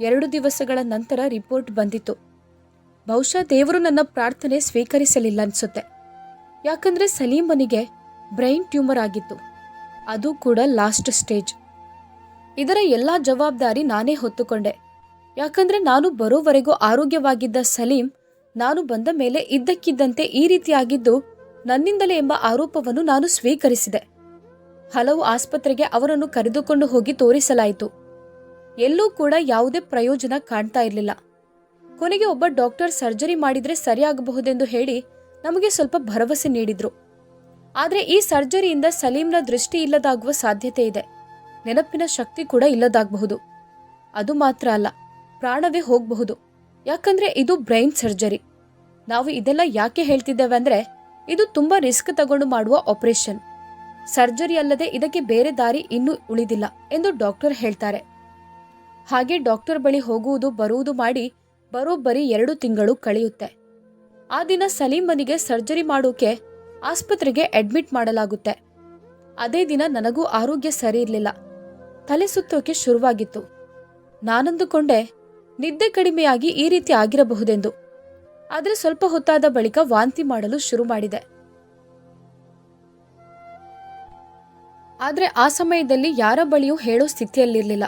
ಎರಡು ದಿವಸಗಳ ನಂತರ ರಿಪೋರ್ಟ್ ಬಂದಿತು ಬಹುಶಃ ದೇವರು ನನ್ನ ಪ್ರಾರ್ಥನೆ ಸ್ವೀಕರಿಸಲಿಲ್ಲ ಅನ್ಸುತ್ತೆ. ಯಾಕಂದ್ರೆ ಸಲೀಮನಿಗೆ ಬ್ರೈನ್ ಟ್ಯೂಮರ್ ಆಗಿತ್ತು. ಅದು ಕೂಡ ಲಾಸ್ಟ್ ಸ್ಟೇಜ್. ಇದರ ಎಲ್ಲ ಜವಾಬ್ದಾರಿ ನಾನೇ ಹೊತ್ತುಕೊಂಡೆ. ಯಾಕಂದ್ರೆ ನಾನು ಬರೋವರೆಗೂ ಆರೋಗ್ಯವಾಗಿದ್ದ ಸಲೀಂ ನಾನು ಬಂದ ಮೇಲೆ ಇದ್ದಕ್ಕಿದ್ದಂತೆ ಈ ರೀತಿಯಾಗಿದ್ದು ನನ್ನಿಂದಲೇ ಎಂಬ ಆರೋಪವನ್ನು ನಾನು ಸ್ವೀಕರಿಸಿದೆ. ಹಲವು ಆಸ್ಪತ್ರೆಗೆ ಅವರನ್ನು ಕರೆದುಕೊಂಡು ಹೋಗಿ ತೋರಿಸಲಾಯಿತು. ಎಲ್ಲೂ ಕೂಡ ಯಾವುದೇ ಪ್ರಯೋಜನ ಕಾಣ್ತಾ ಇರಲಿಲ್ಲ. ಕೊನೆಗೆ ಒಬ್ಬ ಡಾಕ್ಟರ್ ಸರ್ಜರಿ ಮಾಡಿದರೆ ಸರಿಯಾಗಬಹುದೆಂದು ಹೇಳಿ ನಮಗೆ ಸ್ವಲ್ಪ ಭರವಸೆ ನೀಡಿದ್ರು. ಆದರೆ ಈ ಸರ್ಜರಿಯಿಂದ ಸಲೀಂನ ದೃಷ್ಟಿ ಇಲ್ಲದಾಗುವ ಸಾಧ್ಯತೆ ಇದೆ. ನೆನಪಿನ ಶಕ್ತಿ ಕೂಡ ಇಲ್ಲದಾಗಬಹುದು. ಅದು ಮಾತ್ರ ಅಲ್ಲ. ಪ್ರಾಣವೇ ಹೋಗಬಹುದು. ಯಾಕಂದ್ರೆ ಇದು ಬ್ರೈನ್ ಸರ್ಜರಿ. ನಾವು ಇದೆಲ್ಲ ಯಾಕೆ ಹೇಳ್ತಿದ್ದೇವೆ ಅಂದ್ರೆ, ಇದು ತುಂಬಾ ರಿಸ್ಕ್ ತಗೊಂಡು ಮಾಡುವ ಆಪರೇಷನ್. ಸರ್ಜರಿ ಅಲ್ಲದೆ ಇದಕ್ಕೆ ಬೇರೆ ದಾರಿ ಇನ್ನೂ ಉಳಿದಿಲ್ಲ ಎಂದು ಡಾಕ್ಟರ್ ಹೇಳ್ತಾರೆ. ಹಾಗೆ ಡಾಕ್ಟರ್ ಬಳಿ ಹೋಗುವುದು, ಬರುವುದು ಮಾಡಿ ಬರೋಬ್ಬರಿ ಎರಡು ತಿಂಗಳು ಕಳೆಯುತ್ತೆ. ಆ ದಿನ ಸಲೀಮನಿಗೆ ಸರ್ಜರಿ ಮಾಡೋಕೆ ಆಸ್ಪತ್ರೆಗೆ ಅಡ್ಮಿಟ್ ಮಾಡಲಾಗುತ್ತೆ. ಅದೇ ದಿನ ನನಗೂ ಆರೋಗ್ಯ ಸರಿ ಇರಲಿಲ್ಲ. ತಲೆ ಸುತ್ತೋಕೆ ಶುರುವಾಗಿತ್ತು. ನಾನಂದುಕೊಂಡೆ ನಿದ್ದೆ ಕಡಿಮೆಯಾಗಿ ಈ ರೀತಿ ಆಗಿರಬಹುದೆಂದು. ಆದರೆ ಸ್ವಲ್ಪ ಹೊತ್ತಾದ ಬಳಿಕ ವಾಂತಿ ಮಾಡಲು ಶುರು ಮಾಡಿದೆ. ಆದರೆ ಆ ಸಮಯದಲ್ಲಿ ಯಾರ ಬಳಿಯೂ ಹೇಳೋ ಸ್ಥಿತಿಯಲ್ಲಿರಲಿಲ್ಲ.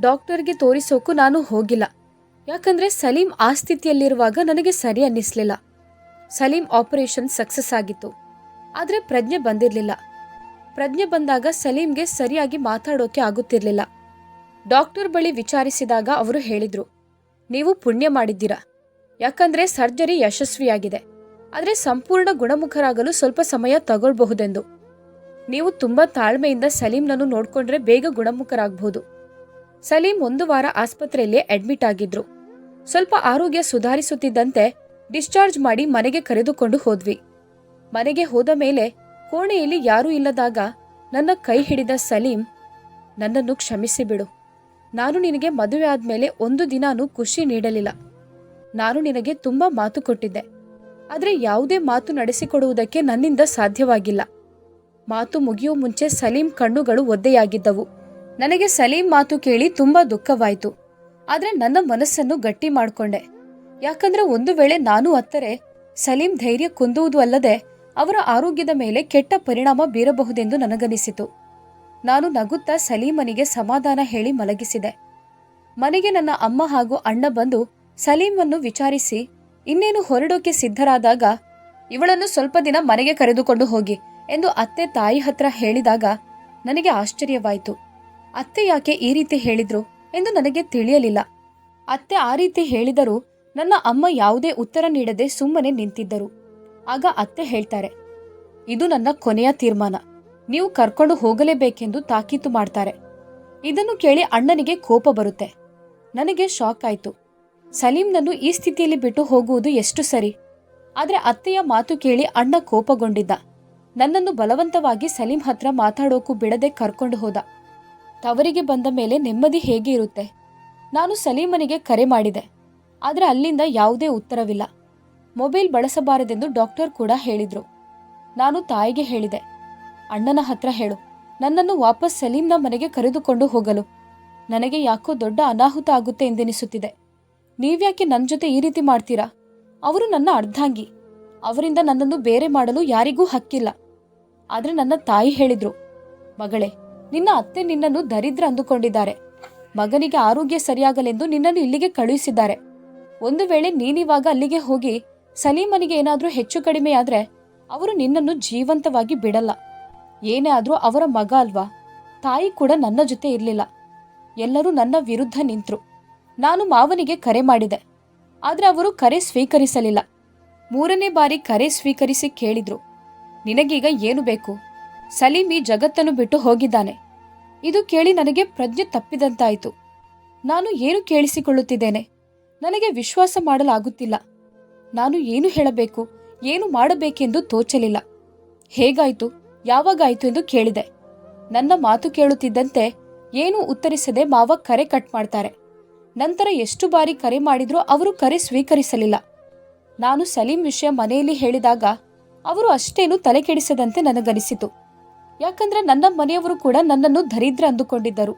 ಡಾಕ್ಟರ್ಗೆ ತೋರಿಸೋಕು ನಾನು ಹೋಗಿಲ್ಲ. ಯಾಕಂದ್ರೆ ಸಲೀಂ ಆ ಸ್ಥಿತಿಯಲ್ಲಿರುವಾಗ ನನಗೆ ಸರಿ ಅನ್ನಿಸ್ಲಿಲ್ಲ. ಸಲೀಂ ಆಪರೇಷನ್ ಸಕ್ಸಸ್ ಆಗಿತ್ತು. ಆದರೆ ಪ್ರಜ್ಞೆ ಬಂದಿರಲಿಲ್ಲ. ಪ್ರಜ್ಞೆ ಬಂದಾಗ ಸಲೀಂಗೆ ಸರಿಯಾಗಿ ಮಾತಾಡೋಕೆ ಆಗುತ್ತಿರಲಿಲ್ಲ. ಡಾಕ್ಟರ್ ಬಳಿ ವಿಚಾರಿಸಿದಾಗ ಅವರು ಹೇಳಿದ್ರು, ನೀವು ಪುಣ್ಯ ಮಾಡಿದ್ದೀರಾ? ಯಾಕಂದ್ರೆ ಸರ್ಜರಿ ಯಶಸ್ವಿಯಾಗಿದೆ. ಆದರೆ ಸಂಪೂರ್ಣ ಗುಣಮುಖರಾಗಲು ಸ್ವಲ್ಪ ಸಮಯ ತಗೊಳ್ಬಹುದೆಂದು. ನೀವು ತುಂಬಾ ತಾಳ್ಮೆಯಿಂದ ಸಲೀಂನನ್ನು ನೋಡಿಕೊಂಡ್ರೆ ಬೇಗ ಗುಣಮುಖರಾಗಬಹುದು ಸಲೀಂ ಒಂದು ವಾರ ಆಸ್ಪತ್ರೆಯಲ್ಲಿ ಅಡ್ಮಿಟ್ ಆಗಿದ್ರು. ಸ್ವಲ್ಪ ಆರೋಗ್ಯ ಸುಧಾರಿಸುತ್ತಿದ್ದಂತೆ ಡಿಸ್ಚಾರ್ಜ್ ಮಾಡಿ ಮನೆಗೆ ಕರೆದುಕೊಂಡು ಹೋದ್ವಿ. ಮನೆಗೆ ಹೋದ ಮೇಲೆ ಕೋಣೆಯಲ್ಲಿ ಯಾರೂ ಇಲ್ಲದಾಗ ನನ್ನ ಕೈ ಹಿಡಿದ ಸಲೀಂ ನನ್ನನ್ನು ಕ್ಷಮಿಸಿ ಬಿಡು. ನಾನು ನಿನಗೆ ಮದುವೆ ಆದ್ಮೇಲೆ ಒಂದು ದಿನಾನೂ ಖುಷಿ ನೀಡಲಿಲ್ಲ. ನಾನು ನಿನಗೆ ತುಂಬಾ ಮಾತು ಕೊಟ್ಟಿದ್ದೆ. ಆದರೆ ಯಾವುದೇ ಮಾತು ನಡೆಸಿಕೊಡುವುದಕ್ಕೆ ನನ್ನಿಂದ ಸಾಧ್ಯವಾಗಿಲ್ಲ. ಮಾತು ಮುಗಿಯುವ ಮುಂಚೆ ಸಲೀಂ ಕಣ್ಣುಗಳು ಒದ್ದೆಯಾಗಿದ್ದವು. ನನಗೆ ಸಲೀಂ ಮಾತು ಕೇಳಿ ತುಂಬಾ ದುಃಖವಾಯಿತು. ಆದರೆ ನನ್ನ ಮನಸ್ಸನ್ನು ಗಟ್ಟಿ ಮಾಡಿಕೊಂಡೆ. ಯಾಕಂದ್ರೆ ಒಂದು ವೇಳೆ ನಾನು ಅತ್ತರೆ, ಸಲೀಂ ಧೈರ್ಯ ಕುಂದುವುದು ಅಲ್ಲದೆ ಅವರ ಆರೋಗ್ಯದ ಮೇಲೆ ಕೆಟ್ಟ ಪರಿಣಾಮ ಬೀರಬಹುದೆಂದು ನನಗನಿಸಿತು. ನಾನು ನಗುತ್ತಾ ಸಲೀಮನಿಗೆ ಸಮಾಧಾನ ಹೇಳಿ ಮಲಗಿಸಿದೆ. ಮನೆಗೆ ನನ್ನ ಅಮ್ಮ ಹಾಗೂ ಅಣ್ಣ ಬಂದು ಸಲೀಮನ್ನು ವಿಚಾರಿಸಿ, ಇನ್ನೇನು ಹೊರಡೋಕೆ ಸಿದ್ಧರಾದಾಗ ಇವಳನ್ನು ಸ್ವಲ್ಪ ದಿನ ಮನೆಗೆ ಕರೆದುಕೊಂಡು ಹೋಗಿ ಎಂದು ಅತ್ತೆ ತಾಯಿ ಹತ್ರ ಹೇಳಿದಾಗ ನನಗೆ ಆಶ್ಚರ್ಯವಾಯಿತು. ಅತ್ತೆ ಯಾಕೆ ಈ ರೀತಿ ಹೇಳಿದ್ರು ಎಂದು ನನಗೆ ತಿಳಿಯಲಿಲ್ಲ. ಅತ್ತೆ ಆ ರೀತಿ ಹೇಳಿದರೂ ನನ್ನ ಅಮ್ಮ ಯಾವುದೇ ಉತ್ತರ ನೀಡದೆ ಸುಮ್ಮನೆ ನಿಂತಿದ್ದರು. ಆಗ ಅತ್ತೆ ಹೇಳ್ತಾರೆ, ಇದು ನನ್ನ ಕೊನೆಯ ತೀರ್ಮಾನ. ನೀವು ಕರ್ಕೊಂಡು ಹೋಗಲೇಬೇಕೆಂದು ತಾಕೀತು ಮಾಡ್ತಾರೆ. ಇದನ್ನು ಕೇಳಿ ಅಣ್ಣನಿಗೆ ಕೋಪ ಬರುತ್ತೆ. ನನಗೆ ಶಾಕ್ ಆಯಿತು. ಸಲೀಂನನ್ನು ಈ ಸ್ಥಿತಿಯಲ್ಲಿ ಬಿಟ್ಟು ಹೋಗುವುದು ಎಷ್ಟು ಸರಿ? ಆದರೆ ಅತ್ತೆಯ ಮಾತು ಕೇಳಿ ಅಣ್ಣ ಕೋಪಗೊಂಡಿದ್ದ. ನನ್ನನ್ನು ಬಲವಂತವಾಗಿ ಸಲೀಂ ಹತ್ರ ಮಾತಾಡೋಕು ಬಿಡದೆ ಕರ್ಕೊಂಡು ಹೋದ. ತವರಿಗೆ ಬಂದ ಮೇಲೆ ನೆಮ್ಮದಿ ಹೇಗೆ ಇರುತ್ತೆ? ನಾನು ಸಲೀಮನಿಗೆ ಕರೆ ಮಾಡಿದೆ. ಆದರೆ ಅಲ್ಲಿಂದ ಯಾವುದೇ ಉತ್ತರವಿಲ್ಲ. ಮೊಬೈಲ್ ಬಳಸಬಾರದೆಂದು ಡಾಕ್ಟರ್ ಕೂಡ ಹೇಳಿದ್ರು. ನಾನು ತಾಯಿಗೆ ಹೇಳಿದೆ. ಅಣ್ಣನ ಹತ್ರ ಹೇಳು. ನನ್ನನ್ನು ವಾಪಸ್ ಸಲೀಂನ ಮನೆಗೆ ಕರೆದುಕೊಂಡು ಹೋಗಲು. ನನಗೆ ಯಾಕೋ ದೊಡ್ಡ ಅನಾಹುತ ಆಗುತ್ತೆ ಎಂದೆನಿಸುತ್ತಿದೆ. ನೀವ್ಯಾಕೆ ನನ್ನ ಜೊತೆ ಈ ರೀತಿ ಮಾಡ್ತೀರಾ? ಅವರು ನನ್ನ ಅರ್ಧಾಂಗಿ. ಅವರಿಂದ ನನ್ನನ್ನು ಬೇರೆ ಮಾಡಲು ಯಾರಿಗೂ ಹಕ್ಕಿಲ್ಲ. ಆದರೆ ನನ್ನ ತಾಯಿ ಹೇಳಿದ್ರು, ಮಗಳೇ, ನಿನ್ನ ಅತ್ತೆ ನಿನ್ನನ್ನು ದರಿದ್ರ ಅಂದುಕೊಂಡಿದ್ದಾರೆ. ಮಗನಿಗೆ ಆರೋಗ್ಯ ಸರಿಯಾಗಲೆಂದು ನಿನ್ನನ್ನು ಇಲ್ಲಿಗೆ ಕಳುಹಿಸಿದ್ದಾರೆ. ಒಂದು ವೇಳೆ ನೀನಿವಾಗ ಅಲ್ಲಿಗೆ ಹೋಗಿ ಸಲೀಮನಿಗೆ ಏನಾದರೂ ಹೆಚ್ಚು ಕಡಿಮೆಯಾದರೆ, ಅವರು ನಿನ್ನನ್ನು ಜೀವಂತವಾಗಿ ಬಿಡಲ್ಲ. ಏನೇ ಆದರೂ ಅವರ ಮಗ ಅಲ್ವಾ? ತಾಯಿ ಕೂಡ ನನ್ನ ಜೊತೆ ಇರಲಿಲ್ಲ. ಎಲ್ಲರೂ ನನ್ನ ವಿರುದ್ಧ ನಿಂತರು. ನಾನು ಮಾವನಿಗೆ ಕರೆ ಮಾಡಿದೆ. ಆದರೆ ಅವರು ಕರೆ ಸ್ವೀಕರಿಸಲಿಲ್ಲ. ಮೂರನೇ ಬಾರಿ ಕರೆ ಸ್ವೀಕರಿಸಿ ಕೇಳಿದ್ರು. ನಿನಗೀಗ ಏನು ಬೇಕು? ಸಲೀಮಿ ಜಗತ್ತನ್ನು ಬಿಟ್ಟು ಹೋಗಿದ್ದಾನೆ. ಇದು ಕೇಳಿ ನನಗೆ ಪ್ರಜ್ಞೆ ತಪ್ಪಿದಂತಾಯಿತು. ನಾನು ಏನು ಕೇಳಿಸಿಕೊಳ್ಳುತ್ತಿದ್ದೇನೆ? ನನಗೆ ವಿಶ್ವಾಸ ಮಾಡಲಾಗುತ್ತಿಲ್ಲ. ನಾನು ಏನು ಹೇಳಬೇಕು? ಏನು ಮಾಡಬೇಕೆಂದು ತೋಚಲಿಲ್ಲ. ಹೇಗಾಯ್ತು? ಯಾವಾಗಾಯ್ತು ಎಂದು ಕೇಳಿದೆ. ನನ್ನ ಮಾತು ಕೇಳುತ್ತಿದ್ದಂತೆ ಏನೂ ಉತ್ತರಿಸದೆ ಮಾವ ಕರೆ ಕಟ್ ಮಾಡ್ತಾರೆ. ನಂತರ ಎಷ್ಟು ಬಾರಿ ಕರೆ ಮಾಡಿದ್ರೂ ಅವರು ಕರೆ ಸ್ವೀಕರಿಸಲಿಲ್ಲ. ನಾನು ಸಲೀಂ ವಿಷಯ ಮನೆಯಲ್ಲಿ ಹೇಳಿದಾಗ ಅವರು ಅಷ್ಟೇನು ತಲೆಕೆಡಿಸದಂತೆ ನನಗನಿಸಿತು. ಯಾಕಂದ್ರೆ ನನ್ನ ಮನೆಯವರು ಕೂಡ ನನ್ನನ್ನು ದರಿದ್ರ ಅಂದುಕೊಂಡಿದ್ದರು.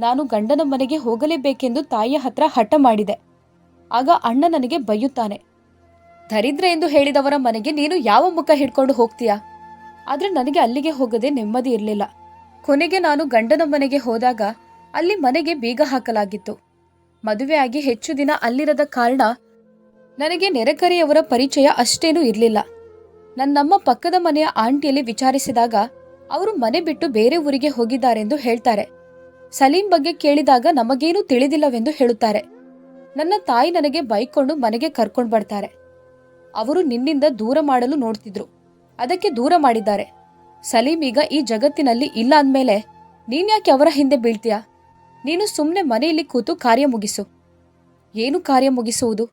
ನಾನು ಗಂಡನ ಮನೆಗೆ ಹೋಗಲೇಬೇಕೆಂದು ತಾಯಿಯ ಹತ್ರ ಹಠ ಮಾಡಿದೆ. ಆಗ ಅಣ್ಣ ನನಗೆ ಬೈಯುತ್ತಾನೆ. ದರಿದ್ರ ಎಂದು ಹೇಳಿದವರ ಮನೆಗೆ ನೀನು ಯಾವ ಮುಖ ಹಿಡ್ಕೊಂಡು ಹೋಗ್ತೀಯಾ? ಆದ್ರೆ ನನಗೆ ಅಲ್ಲಿಗೆ ಹೋಗದೆ ನೆಮ್ಮದಿ ಇರಲಿಲ್ಲ. ಕೊನೆಗೆ ನಾನು ಗಂಡನ ಮನೆಗೆ ಹೋದಾಗ ಅಲ್ಲಿ ಮನೆಗೆ ಬೀಗ ಹಾಕಲಾಗಿತ್ತು. ಮದುವೆಯಾಗಿ ಹೆಚ್ಚು ದಿನ ಅಲ್ಲಿರದ ಕಾರಣ ನನಗೆ ನೆರೆಕರೆಯವರ ಪರಿಚಯ ಅಷ್ಟೇನೂ ಇರಲಿಲ್ಲ. ನನ್ನಮ್ಮ ಪಕ್ಕದ ಮನೆಯ ಆಂಟಿಯಲ್ಲಿ ವಿಚಾರಿಸಿದಾಗ ಅವರು ಮನೆ ಬಿಟ್ಟು ಬೇರೆ ಊರಿಗೆ ಹೋಗಿದ್ದಾರೆಂದು ಹೇಳ್ತಾರೆ. ಸಲೀಂ ಬಗ್ಗೆ ಕೇಳಿದಾಗ ನಮಗೇನೂ ತಿಳಿದಿಲ್ಲವೆಂದು ಹೇಳುತ್ತಾರೆ. ನನ್ನ ತಾಯಿ ನನಗೆ ಬೈಕೊಂಡು ಮನೆಗೆ ಕರ್ಕೊಂಡು ಬರ್ತಾರೆ. ಅವರು ನಿನ್ನಿಂದ ದೂರ ಮಾಡಲು ನೋಡ್ತಿದ್ರು. ಅದಕ್ಕೆ ದೂರ ಮಾಡಿದ್ದಾರೆ. ಸಲೀಂ ಈಗ ಈ ಜಗತ್ತಿನಲ್ಲಿ ಇಲ್ಲ ಅಂದ್ಮೇಲೆ ನೀನ್ಯಾಕೆ ಅವರ ಹಿಂದೆ ಬೀಳ್ತೀಯಾ? ನೀನು ಸುಮ್ಮನೆ ಮನೆಯಲ್ಲಿ ಕೂತು ಕಾರ್ಯ ಮುಗಿಸು. ಏನು ಕಾರ್ಯ ಮುಗಿಸುವುದು?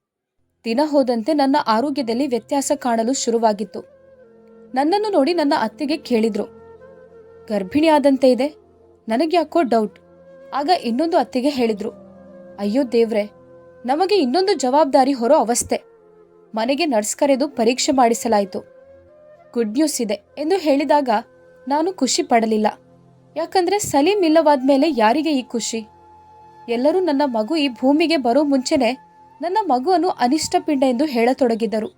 ದಿನ ಹೋದಂತೆ ನನ್ನ ಆರೋಗ್ಯದಲ್ಲಿ ವ್ಯತ್ಯಾಸ ಕಾಣಲು ಶುರುವಾಗಿತ್ತು. ನನ್ನನ್ನು ನೋಡಿ ನನ್ನ ಅತ್ತೆಗೆ ಕೇಳಿದ್ರು. ಗರ್ಭಿಣಿ ಆದಂತೆ ಇದೆ. ನನಗೆ ಯಾಕೋ ಡೌಟ್. ಆಗ ಇನ್ನೊಂದು ಅತ್ತೆಗೆ ಹೇಳಿದ್ರು. ಅಯ್ಯೋ ದೇವ್ರೆ, ನಮಗೆ ಇನ್ನೊಂದು ಜವಾಬ್ದಾರಿ ಹೊರೋ ಅವಸ್ಥೆ. ಮನೆಗೆ ನರ್ಸ್ ಕರೆದು ಪರೀಕ್ಷೆ ಮಾಡಿಸಲಾಯಿತು. ಗುಡ್ ನ್ಯೂಸ್ ಇದೆ ಎಂದು ಹೇಳಿದಾಗ ನಾನು ಖುಷಿ ಪಡಲಿಲ್ಲ. ಯಾಕಂದ್ರೆ ಸಲೀಂ ಇಲ್ಲವಾದ್ಮೇಲೆ ಯಾರಿಗೆ ಈ ಖುಷಿ? ಎಲ್ಲರೂ ನನ್ನ ಮಗು ಈ ಭೂಮಿಗೆ ಬರೋ ಮುಂಚೆನೆ ನನ್ನ ಮಗುವನ್ನು ಅನಿಷ್ಟ ಪಿಂಡ ಎಂದು ಹೇಳತೊಡಗಿದರು.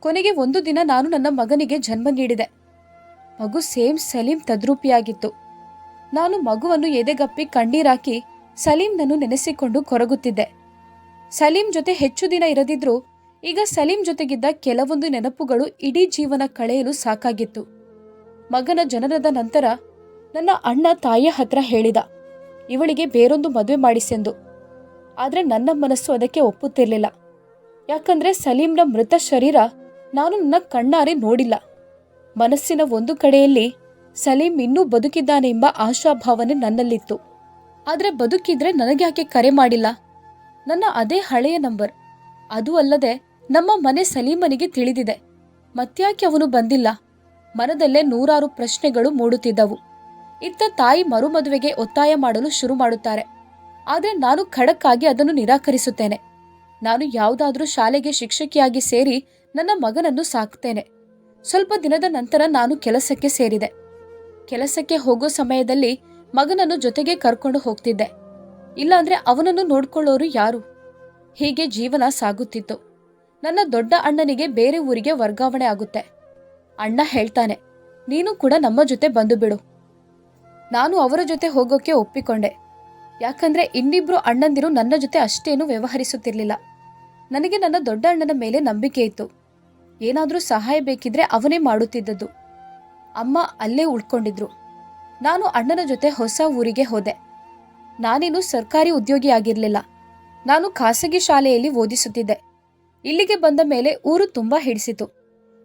ಕೊನೆಗೆ ಒಂದು ದಿನ ನಾನು ನನ್ನ ಮಗನಿಗೆ ಜನ್ಮ ನೀಡಿದೆ. ಮಗು ಸೇಮ್ ಸಲೀಂ ತದ್ರೂಪಿಯಾಗಿತ್ತು. ನಾನು ಮಗುವನ್ನು ಎದೆಗಪ್ಪಿ ಕಣ್ಣೀರಾಕಿ ಸಲೀಂನನ್ನು ನೆನೆಸಿಕೊಂಡು ಕೊರಗುತ್ತಿದ್ದೆ. ಸಲೀಂ ಜೊತೆ ಹೆಚ್ಚು ದಿನ ಇರದಿದ್ರೂ ಈಗ ಸಲೀಂ ಜೊತೆಗಿದ್ದ ಕೆಲವೊಂದು ನೆನಪುಗಳು ಇಡೀ ಜೀವನ ಕಳೆಯಲು ಸಾಕಾಗಿತ್ತು. ಮಗನ ಜನನದ ನಂತರ ನನ್ನ ಅಣ್ಣ ತಾಯಿಯ ಹತ್ರ ಹೇಳಿದ, ಇವಳಿಗೆ ಬೇರೊಂದು ಮದುವೆ ಮಾಡಿಸೆಂದು. ಆದರೆ ನನ್ನ ಮನಸ್ಸು ಅದಕ್ಕೆ ಒಪ್ಪುತ್ತಿರಲಿಲ್ಲ. ಯಾಕಂದ್ರೆ ಸಲೀಂನ ಮೃತ ಶರೀರ ನಾನು ನನ್ನ ಕಣ್ಣಾರೆ ನೋಡಿಲ್ಲ. ಮನಸ್ಸಿನ ಒಂದು ಕಡೆಯಲ್ಲಿ ಸಲೀಂ ಇನ್ನೂ ಬದುಕಿದ್ದಾನೆ ಎಂಬ ಆಶಾಭಾವನೆ ನನ್ನಲ್ಲಿತ್ತು. ಆದರೆ ಬದುಕಿದ್ರೆ ನನಗ್ಯಾಕೆ ಕರೆ ಮಾಡಿಲ್ಲ? ನನ್ನ ಅದೇ ಹಳೆಯ ನಂಬರ್. ಅದು ಅಲ್ಲದೆ ನಮ್ಮ ಮನೆ ಸಲೀಮನಿಗೆ ತಿಳಿದಿದೆ. ಮತ್ಯಾಕೆ ಅವನು ಬಂದಿಲ್ಲ? ಮನದಲ್ಲೇ ನೂರಾರು ಪ್ರಶ್ನೆಗಳು ಮೂಡುತ್ತಿದ್ದವು. ಇತ್ತ ತಾಯಿ ಮರುಮದುವೆಗೆ ಒತ್ತಾಯ ಮಾಡಲು ಶುರು ಮಾಡುತ್ತಾರೆ. ಆದರೆ ನಾನು ಖಡಕ್ಕಾಗಿ ಅದನ್ನು ನಿರಾಕರಿಸುತ್ತೇನೆ. ನಾನು ಯಾವುದಾದ್ರೂ ಶಾಲೆಗೆ ಶಿಕ್ಷಕಿಯಾಗಿ ಸೇರಿ ನನ್ನ ಮಗನನ್ನು ಸಾಕ್ತೇನೆ. ಸ್ವಲ್ಪ ದಿನದ ನಂತರ ನಾನು ಕೆಲಸಕ್ಕೆ ಸೇರಿದೆ. ಕೆಲಸಕ್ಕೆ ಹೋಗೋ ಸಮಯದಲ್ಲಿ ಮಗನನ್ನು ಜೊತೆಗೆ ಕರ್ಕೊಂಡು ಹೋಗ್ತಿದ್ದೆ. ಇಲ್ಲಾಂದ್ರೆ ಅವನನ್ನು ನೋಡ್ಕೊಳ್ಳೋರು ಯಾರು? ಹೀಗೆ ಜೀವನ ಸಾಗುತ್ತಿತ್ತು. ನನ್ನ ದೊಡ್ಡ ಅಣ್ಣನಿಗೆ ಬೇರೆ ಊರಿಗೆ ವರ್ಗಾವಣೆ ಆಗುತ್ತೆ. ಅಣ್ಣ ಹೇಳ್ತಾನೆ, ನೀನು ಕೂಡ ನಮ್ಮ ಜೊತೆ ಬಂದು ಬಿಡು. ನಾನು ಅವರ ಜೊತೆ ಹೋಗೋಕೆ ಒಪ್ಪಿಕೊಂಡೆ. ಯಾಕಂದ್ರೆ ಇನ್ನಿಬ್ರು ಅಣ್ಣಂದಿರು ನನ್ನ ಜೊತೆ ಅಷ್ಟೇನು ವ್ಯವಹರಿಸುತ್ತಿರಲಿಲ್ಲ. ನನಗೆ ನನ್ನ ದೊಡ್ಡ ಅಣ್ಣನ ಮೇಲೆ ನಂಬಿಕೆ ಇತ್ತು. ಏನಾದರೂ ಸಹಾಯ ಬೇಕಿದ್ರೆ ಅವನೇ ಮಾಡುತ್ತಿದ್ದದ್ದು. ಅಮ್ಮ ಅಲ್ಲೇ ಉಳ್ಕೊಂಡಿದ್ರು. ನಾನು ಅಣ್ಣನ ಜೊತೆ ಹೊಸ ಊರಿಗೆ ಹೋದೆ. ನಾನೇನು ಸರ್ಕಾರಿ ಉದ್ಯೋಗಿಯಾಗಿರಲಿಲ್ಲ ನಾನು ಖಾಸಗಿ ಶಾಲೆಯಲ್ಲಿ ಓದಿಸುತ್ತಿದ್ದೆ. ಇಲ್ಲಿಗೆ ಬಂದ ಮೇಲೆ ಊರು ತುಂಬಾ ಹಿಡಿಸಿತು.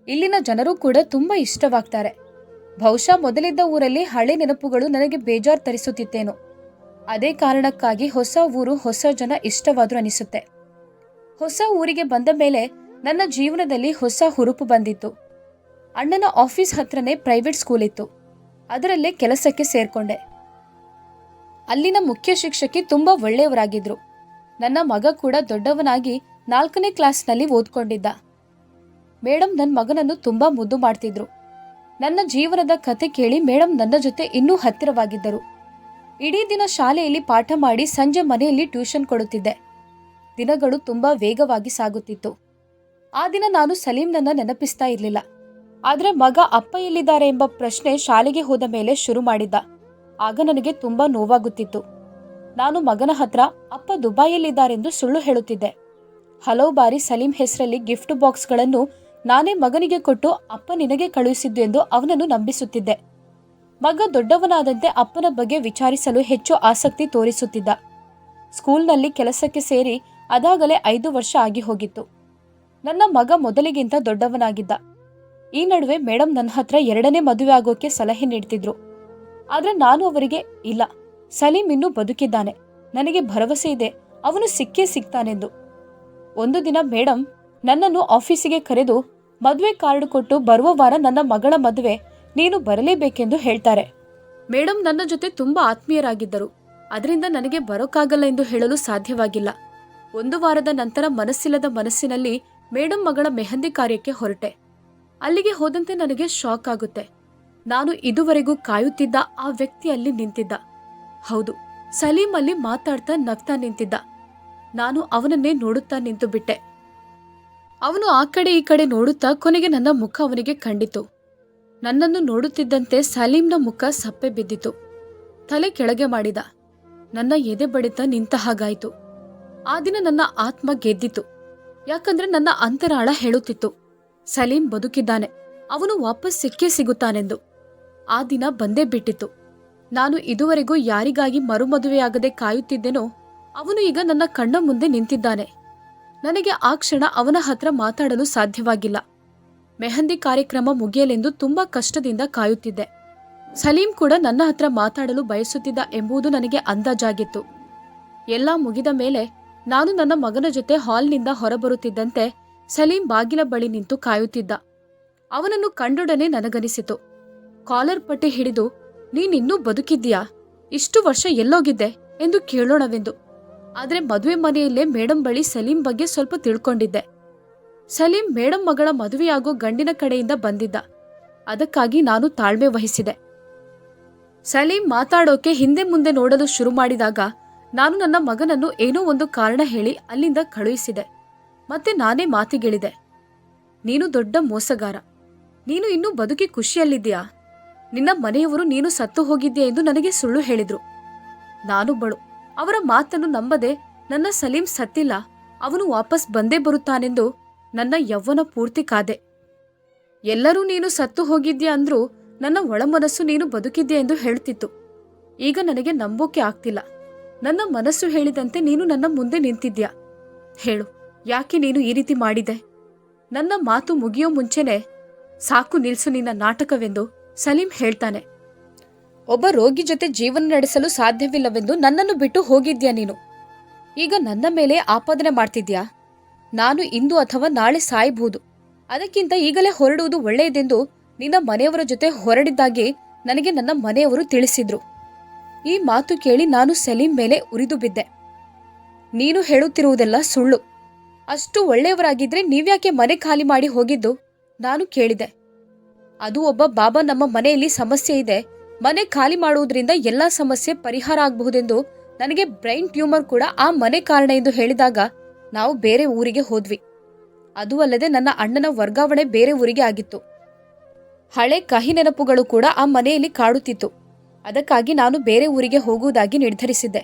ಇಲ್ಲಿನ ಜನರು ಕೂಡ ತುಂಬಾ ಇಷ್ಟವಾಗ್ತಾರೆ. ಬಹುಶಃ ಮೊದಲಿದ್ದ ಊರಲ್ಲಿ ಹಳೆ ನೆನಪುಗಳು ನನಗೆ ಬೇಜಾರು ತರಿಸುತ್ತಿತ್ತೇನು. ಅದೇ ಕಾರಣಕ್ಕಾಗಿ ಹೊಸ ಊರು ಹೊಸ ಜನ ಇಷ್ಟವಾದ್ರು ಅನಿಸುತ್ತೆ. ಹೊಸ ಊರಿಗೆ ಬಂದ ಮೇಲೆ ನನ್ನ ಜೀವನದಲ್ಲಿ ಹೊಸ ಹುರುಪು ಬಂದಿತ್ತು. ಅಣ್ಣನ ಆಫೀಸ್ ಹತ್ರನೇ ಪ್ರೈವೇಟ್ ಸ್ಕೂಲ್ ಇತ್ತು. ಅದರಲ್ಲೇ ಕೆಲಸಕ್ಕೆ ಸೇರ್ಕೊಂಡೆ. ಅಲ್ಲಿನ ಮುಖ್ಯ ಶಿಕ್ಷಕಿ ತುಂಬಾ ಒಳ್ಳೆಯವರಾಗಿದ್ರು. ನನ್ನ ಮಗ ಕೂಡ ದೊಡ್ಡವನಾಗಿ ನಾಲ್ಕನೇ ಕ್ಲಾಸ್ನಲ್ಲಿ ಓದ್ಕೊಂಡಿದ್ದ. ಮೇಡಮ್ ನನ್ನ ಮಗನನ್ನು ತುಂಬಾ ಮುದ್ದು ಮಾಡ್ತಿದ್ರು. ನನ್ನ ಜೀವನದ ಕತೆ ಕೇಳಿ ಮೇಡಮ್ ನನ್ನ ಜೊತೆ ಇನ್ನೂ ಹತ್ತಿರವಾಗಿದ್ದರು. ಇಡೀ ದಿನ ಶಾಲೆಯಲ್ಲಿ ಪಾಠ ಮಾಡಿ ಸಂಜೆ ಮನೆಯಲ್ಲಿ ಟ್ಯೂಷನ್ ಕೊಡುತ್ತಿದ್ದೆ. ದಿನಗಳು ತುಂಬಾ ವೇಗವಾಗಿ ಸಾಗುತ್ತಿತ್ತು. ಆ ದಿನ ನಾನು ಸಲೀಂನನ್ನ ನೆನಪಿಸ್ತಾ ಇರಲಿಲ್ಲ. ಆದರೆ ಮಗ ಅಪ್ಪ ಎಲ್ಲಿದ್ದಾರೆ ಎಂಬ ಪ್ರಶ್ನೆ ಶಾಲೆಗೆ ಹೋದ ಮೇಲೆ ಶುರು ಮಾಡಿದ್ದ. ಆಗ ನನಗೆ ತುಂಬಾ ನೋವಾಗುತ್ತಿತ್ತು. ನಾನು ಮಗನ ಹತ್ರ, ಅಪ್ಪ ದುಬಾಯಲ್ಲಿದ್ದಾರೆಂದು ಸುಳ್ಳು ಹೇಳುತ್ತಿದ್ದೆ. ಹಲವು ಬಾರಿ ಸಲೀಂ ಹೆಸರಲ್ಲಿ ಗಿಫ್ಟ್ ಬಾಕ್ಸ್ಗಳನ್ನು ನಾನೇ ಮಗನಿಗೆ ಕೊಟ್ಟು ಅಪ್ಪ ನಿನಗೆ ಕಳುಹಿಸಿದ್ದು ಎಂದು ಅವನನ್ನು ನಂಬಿಸುತ್ತಿದ್ದೆ. ಮಗ ದೊಡ್ಡವನಾದಂತೆ ಅಪ್ಪನ ಬಗ್ಗೆ ವಿಚಾರಿಸಲು ಹೆಚ್ಚು ಆಸಕ್ತಿ ತೋರಿಸುತ್ತಿದ್ದ. ಸ್ಕೂಲ್ನಲ್ಲಿ ಕೆಲಸಕ್ಕೆ ಸೇರಿ ಅದಾಗಲೇ ಐದು ವರ್ಷ ಆಗಿ ಹೋಗಿತ್ತು. ನನ್ನ ಮಗ ಮೊದಲಿಗಿಂತ ದೊಡ್ಡವನಾಗಿದ್ದ. ಈ ನಡುವೆ ಮೇಡಮ್ ನನ್ನ ಹತ್ರ ಎರಡನೇ ಮದುವೆ ಆಗೋಕೆ ಸಲಹೆ ನೀಡ್ತಿದ್ರು. ಆದರೆ ನಾನು ಅವರಿಗೆ, ಇಲ್ಲ, ಸಲೀಂ ಇನ್ನೂ ಬದುಕಿದ್ದಾನೆ. ನನಗೆ ಭರವಸೆ ಇದೆ. ಅವನು ಸಿಕ್ಕೇ ಸಿಗ್ತಾನೆಂದು. ಒಂದು ದಿನ ಮೇಡಮ್ ನನ್ನನ್ನು ಆಫೀಸಿಗೆ ಕರೆದು ಮದುವೆ ಕಾರ್ಡ್ ಕೊಟ್ಟು ಬರುವ ವಾರ ನನ್ನ ಮಗಳ ಮದುವೆ ನೀನು ಬರಲೇಬೇಕೆಂದು ಹೇಳ್ತಾರೆ. ಮೇಡಮ್ ನನ್ನ ಜೊತೆ ತುಂಬಾ ಆತ್ಮೀಯರಾಗಿದ್ದರು. ಅದರಿಂದ ನನಗೆ ಬರೋಕ್ಕಾಗಲ್ಲ ಎಂದು ಹೇಳಲು ಸಾಧ್ಯವಾಗಿಲ್ಲ. ಒಂದು ವಾರದ ನಂತರ ಮನಸ್ಸಿಲ್ಲದ ಮನಸ್ಸಿನಲ್ಲಿ ಮೇಡಮ್ ಮಗಳ ಮೆಹಂದಿ ಕಾರ್ಯಕ್ಕೆ ಹೊರಟೆ. ಅಲ್ಲಿಗೆ ಹೋದಂತೆ ನನಗೆ ಶಾಕ್ ಆಗುತ್ತೆ. ನಾನು ಇದುವರೆಗೂ ಕಾಯುತ್ತಿದ್ದ ಆ ವ್ಯಕ್ತಿ ಅಲ್ಲಿ ನಿಂತಿದ್ದ. ಹೌದು, ಸಲೀಂ ಅಲ್ಲಿ ಮಾತಾಡ್ತಾ ನಗ್ತಾ ನಿಂತಿದ್ದ. ನಾನು ಅವನನ್ನೇ ನೋಡುತ್ತಾ ನಿಂತು ಬಿಟ್ಟೆ. ಅವನು ಆ ಕಡೆ ಈ ಕಡೆ ನೋಡುತ್ತಾ ಕೊನೆಗೆ ನನ್ನ ಮುಖ ಅವನಿಗೆ ಕಂಡಿತು. ನನ್ನನ್ನು ನೋಡುತ್ತಿದ್ದಂತೆ ಸಲೀಂನ ಮುಖ ಸಪ್ಪೆ ಬಿದ್ದಿತು. ತಲೆ ಕೆಳಗೆ ಮಾಡಿದ. ನನ್ನ ಎದೆ ಬಡಿತ ನಿಂತ ಹಾಗಾಯಿತು. ಆ ದಿನ ನನ್ನ ಆತ್ಮ ಗೆದ್ದಿತು. ಯಾಕಂದ್ರೆ ನನ್ನ ಅಂತರಾಳ ಹೇಳುತ್ತಿತ್ತು. ಸಲೀಂ ಬದುಕಿದ್ದಾನೆ. ಅವನು ವಾಪಸ್ ಸಿಕ್ಕೇ ಸಿಗುತ್ತಾನೆಂದು. ಆ ದಿನ ಬಂದೇ ಬಿಟ್ಟಿತ್ತು. ನಾನು ಇದುವರೆಗೂ ಯಾರಿಗಾಗಿ ಮರುಮದುವೆಯಾಗದೆ ಕಾಯುತ್ತಿದ್ದೆನೋ ಅವನು ಈಗ ನನ್ನ ಕಣ್ಣ ಮುಂದೆ ನಿಂತಿದ್ದಾನೆ. ನನಗೆ ಆ ಕ್ಷಣ ಅವನ ಹತ್ರ ಮಾತಾಡಲು ಸಾಧ್ಯವಾಗಿಲ್ಲ. ಮೆಹಂದಿ ಕಾರ್ಯಕ್ರಮ ಮುಗಿಯಲೆಂದು ತುಂಬಾ ಕಷ್ಟದಿಂದ ಕಾಯುತ್ತಿದ್ದೆ. ಸಲೀಂ ಕೂಡ ನನ್ನ ಹತ್ರ ಮಾತಾಡಲು ಬಯಸುತ್ತಿದ್ದ ಎಂಬುದು ನನಗೆ ಅಂದಾಜಾಗಿತ್ತು. ಎಲ್ಲ ಮುಗಿದ ಮೇಲೆ ನಾನು ನನ್ನ ಮಗನ ಜೊತೆ ಹಾಲ್ನಿಂದ ಹೊರಬರುತ್ತಿದ್ದಂತೆ ಸಲೀಂ ಬಾಗಿಲ ಬಳಿ ನಿಂತು ಕಾಯುತ್ತಿದ್ದ. ಅವನನ್ನು ಕಂಡೊಡನೆ ನನಗನಿಸಿತು. ಕಾಲರ್ ಪಟ್ಟಿ ಹಿಡಿದು, ನೀನಿನ್ನೂ ಬದುಕಿದ್ದೀಯಾ? ಇಷ್ಟು ವರ್ಷ ಎಲ್ಲೋಗಿದ್ದೆ? ಎಂದು ಕೇಳೋಣವೆಂದು. ಆದ್ರೆ ಮದುವೆ ಮನೆಯಲ್ಲೇ ಮೇಡಮ್ ಬಳಿ ಸಲೀಂ ಬಗ್ಗೆ ಸ್ವಲ್ಪ ತಿಳ್ಕೊಂಡಿದ್ದೆ. ಸಲೀಂ ಮೇಡಮ್ ಮಗಳ ಮದುವೆಯಾಗೋ ಗಂಡಿನ ಕಡೆಯಿಂದ ಬಂದಿದ್ದ. ಅದಕ್ಕಾಗಿ ನಾನು ತಾಳ್ಮೆ ವಹಿಸಿದೆ. ಸಲೀಂ ಮಾತಾಡೋಕೆ ಹಿಂದೆ ಮುಂದೆ ನೋಡಲು ಶುರು ಮಾಡಿದಾಗ ನಾನು ನನ್ನ ಮಗನನ್ನು ಏನೋ ಒಂದು ಕಾರಣ ಹೇಳಿ ಅಲ್ಲಿಂದ ಕಳುಹಿಸಿದೆ. ಮತ್ತೆ ನಾನೇ ಮಾತಿಗಿಳಿದೆ. ನೀನು ದೊಡ್ಡ ಮೋಸಗಾರ. ನೀನು ಇನ್ನೂ ಬದುಕಿ ಖುಷಿಯಲ್ಲಿದ್ದೀಯಾ? ನಿನ್ನ ಮನೆಯವರು ನೀನು ಸತ್ತು ಹೋಗಿದ್ದೀಯ ಎಂದು ನನಗೆ ಸುಳ್ಳು ಹೇಳಿದ್ರು. ನಾನು ಬಳು ಅವರ ಮಾತನ್ನು ನಂಬದೆ ನನ್ನ ಸಲೀಂ ಸತ್ತಿಲ್ಲ. ಅವನು ವಾಪಸ್ ಬಂದೇ ಬರುತ್ತಾನೆಂದು ನನ್ನ ಯೌವನ ಪೂರ್ತಿ ಕಾದೆ. ಎಲ್ಲರೂ ನೀನು ಸತ್ತು ಹೋಗಿದ್ಯಾ ಅಂದ್ರೂ ನನ್ನ ಒಳಮನಸ್ಸು ನೀನು ಬದುಕಿದ್ಯಾ ಎಂದು ಹೇಳ್ತಿತ್ತು. ಈಗ ನನಗೆ ನಂಬೋಕೆ ಆಗ್ತಿಲ್ಲ. ನನ್ನ ಮನಸ್ಸು ಹೇಳಿದಂತೆ ನೀನು ನನ್ನ ಮುಂದೆ ನಿಂತಿದ್ಯಾ ಹೇಳು, ಯಾಕೆ ನೀನು ಈ ರೀತಿ ಮಾಡಿದೆ? ನನ್ನ ಮಾತು ಮುಗಿಯೋ ಮುಂಚೆನೆ ಸಾಕು ನಿಲ್ಸು ನಿನ್ನ ನಾಟಕವೆಂದು ಸಲೀಂ ಹೇಳ್ತಾನೆ. ಒಬ್ಬ ರೋಗಿ ಜೊತೆ ಜೀವನ ನಡೆಸಲು ಸಾಧ್ಯವಿಲ್ಲವೆಂದು ನನ್ನನ್ನು ಬಿಟ್ಟು ಹೋಗಿದ್ಯಾ ನೀನು? ಈಗ ನನ್ನ ಮೇಲೆ ಆಪಾದನೆ ಮಾಡ್ತಿದ್ಯಾ? ನಾನು ಇಂದು ಅಥವಾ ನಾಳೆ ಸಾಯಬಹುದು ಅದಕ್ಕಿಂತ ಈಗಲೇ ಹೊರಡುವುದು ಒಳ್ಳೆಯದೆಂದು ನಿನ್ನ ಮನೆಯವರ ಜೊತೆ ಹೊರಡಿದ್ದಾಗಿ ನನಗೆ ನನ್ನ ಮನೆಯವರು ತಿಳಿಸಿದ್ರು. ಈ ಮಾತು ಕೇಳಿ ನಾನು ಸಲೀಂ ಮೇಲೆ ಉರಿದು ಬಿದ್ದೆ. ನೀನು ಹೇಳುತ್ತಿರುವುದೆಲ್ಲ ಸುಳ್ಳು. ಅಷ್ಟು ಒಳ್ಳೆಯವರಾಗಿದ್ರೆ ನೀವ್ಯಾಕೆ ಮನೆ ಖಾಲಿ ಮಾಡಿ ಹೋಗಿದ್ದು? ನಾನು ಕೇಳಿದೆ. ಅದು ಒಬ್ಬ ಬಾಬಾ ನಮ್ಮ ಮನೆಯಲ್ಲಿ ಸಮಸ್ಯೆ ಇದೆ. ಮನೆ ಖಾಲಿ ಮಾಡುವುದರಿಂದ ಎಲ್ಲಾ ಸಮಸ್ಯೆ ಪರಿಹಾರ ಆಗಬಹುದೆಂದು ನನಗೆ ಬ್ರೈನ್ ಟ್ಯೂಮರ್ ಕೂಡ ಆ ಮನೆ ಕಾರಣ ಎಂದು ಹೇಳಿದಾಗ ನಾವು ಬೇರೆ ಊರಿಗೆ ಹೋದ್ವಿ. ಅದು ಅಲ್ಲದೆ ನನ್ನ ಅಣ್ಣನ ವರ್ಗಾವಣೆ ಬೇರೆ ಊರಿಗೆ ಆಗಿತ್ತು. ಹಳೆ ಕಹಿ ನೆನಪುಗಳು ಕೂಡ ಆ ಮನೆಯಲ್ಲಿ ಕಾಡುತ್ತಿತ್ತು. ಅದಕ್ಕಾಗಿ ನಾನು ಬೇರೆ ಊರಿಗೆ ಹೋಗುವುದಾಗಿ ನಿರ್ಧರಿಸಿದ್ದೆ.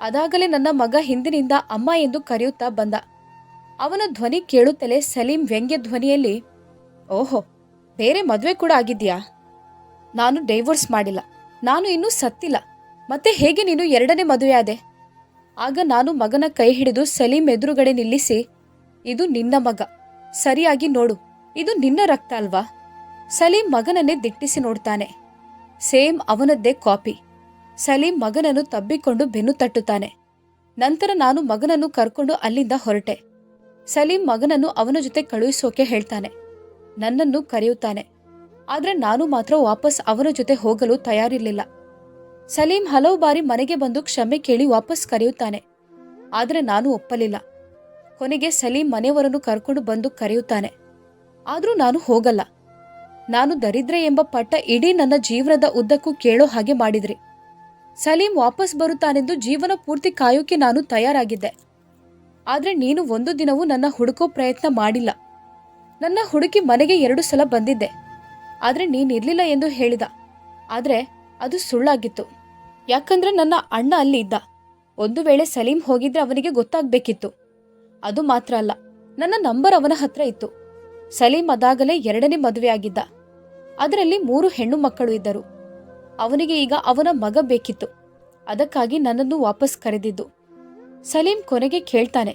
ಅದಾಗಲೇ ನನ್ನ ಮಗ ಹಿಂದಿನಿಂದ ಅಮ್ಮ ಎಂದು ಕರೆಯುತ್ತಾ ಬಂದ. ಅವನ ಧ್ವನಿ ಕೇಳುತ್ತಲೇ ಸಲೀಂ ವ್ಯಂಗ್ಯ ಧ್ವನಿಯಲ್ಲಿ ಓಹೋ, ಬೇರೆ ಮದುವೆ ಕೂಡ ಆಗಿದ್ಯಾ ನಾನು ಡೈವೋರ್ಸ್ ಮಾಡಿಲ್ಲ. ನಾನು ಇನ್ನೂ ಸತ್ತಿಲ್ಲ. ಮತ್ತೆ ಹೇಗೆ ನೀನು ಎರಡನೇ ಮದುವೆಯಾದೆ? ಆಗ ನಾನು ಮಗನ ಕೈ ಹಿಡಿದು ಸಲೀಂ ಎದುರುಗಡೆ ನಿಲ್ಲಿಸಿ, ಇದು ನಿನ್ನ ಮಗ. ಸರಿಯಾಗಿ ನೋಡು, ಇದು ನಿನ್ನ ರಕ್ತ ಅಲ್ವಾ? ಸಲೀಂ ಮಗನನ್ನೇ ದಿಟ್ಟಿಸಿ ನೋಡ್ತಾನೆ. Same ಅವನದ್ದೇ copy. ಸಲೀಂ ಮಗನನ್ನು ತಬ್ಬಿಕೊಂಡು ಬೆನ್ನು ತಟ್ಟುತ್ತಾನೆ. ನಂತರ ನಾನು ಮಗನನ್ನು ಕರ್ಕೊಂಡು ಅಲ್ಲಿಂದ ಹೊರಟೆ. ಸಲೀಂ ಮಗನನ್ನು ಅವನ ಜೊತೆ ಕಳುಹಿಸೋಕೆ ಹೇಳ್ತಾನೆ. ನನ್ನನ್ನು ಕರೆಯುತ್ತಾನೆ. ಆದ್ರೆ ನಾನು ಮಾತ್ರ ವಾಪಸ್ ಅವನ ಜೊತೆ ಹೋಗಲು ತಯಾರಿರಲಿಲ್ಲ. ಸಲೀಂ ಹಲವು ಬಾರಿ ಮನೆಗೆ ಬಂದು ಕ್ಷಮೆ ಕೇಳಿ ವಾಪಸ್ ಕರೆಯುತ್ತಾನೆ. ಆದರೆ ನಾನು ಒಪ್ಪಲಿಲ್ಲ. ಕೊನೆಗೆ ಸಲೀಂ ಮನೆಯವರನ್ನು ಕರ್ಕೊಂಡು ಬಂದು ಕರೆಯುತ್ತಾನೆ. ಆದರೂ ನಾನು ಹೋಗಲ್ಲ. ನಾನು ದರಿದ್ರೆ ಎಂಬ ಪಟ್ಟ ಇಡೀ ನನ್ನ ಜೀವನದ ಉದ್ದಕ್ಕೂ ಕೇಳೋ ಹಾಗೆ ಮಾಡಿದ್ರಿ. ಸಲೀಂ ವಾಪಸ್ ಬರುತ್ತಾನೆಂದು ಜೀವನ ಪೂರ್ತಿ ಕಾಯೋಕೆ ನಾನು ತಯಾರಾಗಿದ್ದೆ. ಆದರೆ ನೀನು ಒಂದು ದಿನವೂ ನನ್ನ ಹುಡುಕೋ ಪ್ರಯತ್ನ ಮಾಡಿಲ್ಲ. ನನ್ನ ಹುಡುಕಿ ಮನೆಗೆ ಎರಡು ಸಲ ಬಂದಿದ್ದೆ. ಆದ್ರೆ ನೀನಿರ್ಲಿಲ್ಲ ಎಂದು ಹೇಳಿದ. ಆದರೆ ಅದು ಸುಳ್ಳಾಗಿತ್ತು. ಯಾಕಂದ್ರೆ ನನ್ನ ಅಣ್ಣ ಅಲ್ಲಿ ಇದ್ದ. ಒಂದು ವೇಳೆ ಸಲೀಂ ಹೋಗಿದ್ರೆ ಅವನಿಗೆ ಗೊತ್ತಾಗ್ಬೇಕಿತ್ತು. ಅದು ಮಾತ್ರ ಅಲ್ಲ, ನನ್ನ ನಂಬರ್ ಅವನ ಹತ್ರ ಇತ್ತು. ಸಲೀಂ ಅದಾಗಲೇ ಎರಡನೇ ಮದುವೆಯಾಗಿದ್ದ ಅದರಲ್ಲಿ ಮೂರು ಹೆಣ್ಣು ಮಕ್ಕಳು ಇದ್ದರು. ಅವನಿಗೆ ಈಗ ಅವನ ಮಗ ಬೇಕಿತ್ತು. ಅದಕ್ಕಾಗಿ ನನ್ನನ್ನು ವಾಪಸ್ ಕರೆದಿದ್ದು. ಸಲೀಂ ಕೊನೆಗೆ ಕೇಳ್ತಾನೆ,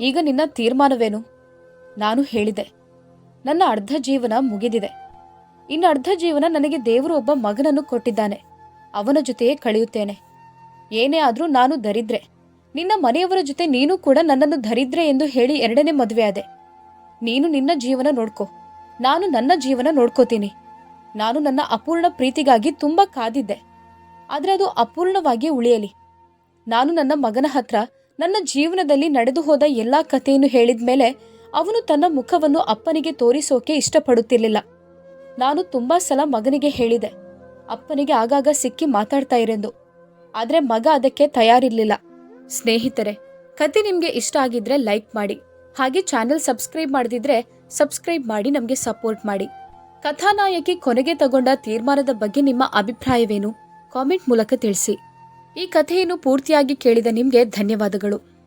ಈಗ ನಿನ್ನ ತೀರ್ಮಾನವೇನು? ನಾನು ಹೇಳಿದೆ, ನನ್ನ ಅರ್ಧ ಜೀವನ ಮುಗಿದಿದೆ. ಇನ್ನು ಅರ್ಧ ಜೀವನ ನನಗೆ ದೇವರು ಒಬ್ಬ ಮಗನನ್ನು ಕೊಟ್ಟಿದ್ದಾನೆ. ಅವನ ಜೊತೆಯೇ ಕಳೆಯುತ್ತೇನೆ. ಏನೇ ಆದರೂ ನಾನು ದರಿದ್ರೆ. ನಿನ್ನ ಮನೆಯವರ ಜೊತೆ ನೀನು ಕೂಡ ನನ್ನನ್ನು ದರಿದ್ರೆ ಎಂದು ಹೇಳಿ ಎರಡನೇ ಮದುವೆ ಆದೆ ನೀನು ನಿನ್ನ ಜೀವನ ನೋಡ್ಕೋ. ನಾನು ನನ್ನ ಜೀವನ ನೋಡ್ಕೋತೀನಿ. ನಾನು ನನ್ನ ಅಪೂರ್ಣ ಪ್ರೀತಿಗಾಗಿ ತುಂಬ ಕಾದಿದ್ದೆ. ಆದರೆ ಅದು ಅಪೂರ್ಣವಾಗಿ ಉಳಿಯಲಿ. ನಾನು ನನ್ನ ಮಗನ ಹತ್ರ ನನ್ನ ಜೀವನದಲ್ಲಿ ನಡೆದು ಹೋದ ಎಲ್ಲಾ ಕಥೆಯನ್ನು ಹೇಳಿದ್ಮೇಲೆ ಅವನು ತನ್ನ ಮುಖವನ್ನು ಅಪ್ಪನಿಗೆ ತೋರಿಸೋಕೆ ಇಷ್ಟಪಡುತ್ತಿರ್ಲಿಲ್ಲ. ನಾನು ತುಂಬಾ ಸಲ ಮಗನಿಗೆ ಹೇಳಿದೆ. ಅಪ್ಪನಿಗೆ ಆಗಾಗ ಸಿಕ್ಕಿ ಮಾತಾಡ್ತಾ ಇರೆಂದು. ಆದರೆ ಮಗ ಅದಕ್ಕೆ ತಯಾರಿರ್ಲಿಲ್ಲ. ಸ್ನೇಹಿತರೆ, ಕತೆ ನಿಮಗೆ ಇಷ್ಟ ಆಗಿದ್ರೆ ಲೈಕ್ ಮಾಡಿ. ಹಾಗೆ ಚಾನೆಲ್ ಸಬ್ಸ್ಕ್ರೈಬ್ ಮಾಡದಿದ್ರೆ ಸಬ್ಸ್ಕ್ರೈಬ್ ಮಾಡಿ ನಮಗೆ ಸಪೋರ್ಟ್ ಮಾಡಿ. ಕಥಾನಾಯಕಿ ಕೊನೆಗೆ ತಗೊಂಡ ತೀರ್ಮಾನದ ಬಗ್ಗೆ ನಿಮ್ಮ ಅಭಿಪ್ರಾಯವೇನು? ಕಾಮೆಂಟ್ ಮೂಲಕ ತಿಳಿಸಿ. ಈ ಕಥೆಯನ್ನು ಪೂರ್ತಿಯಾಗಿ ಕೇಳಿದ ನಿಮಗೆ ಧನ್ಯವಾದಗಳು.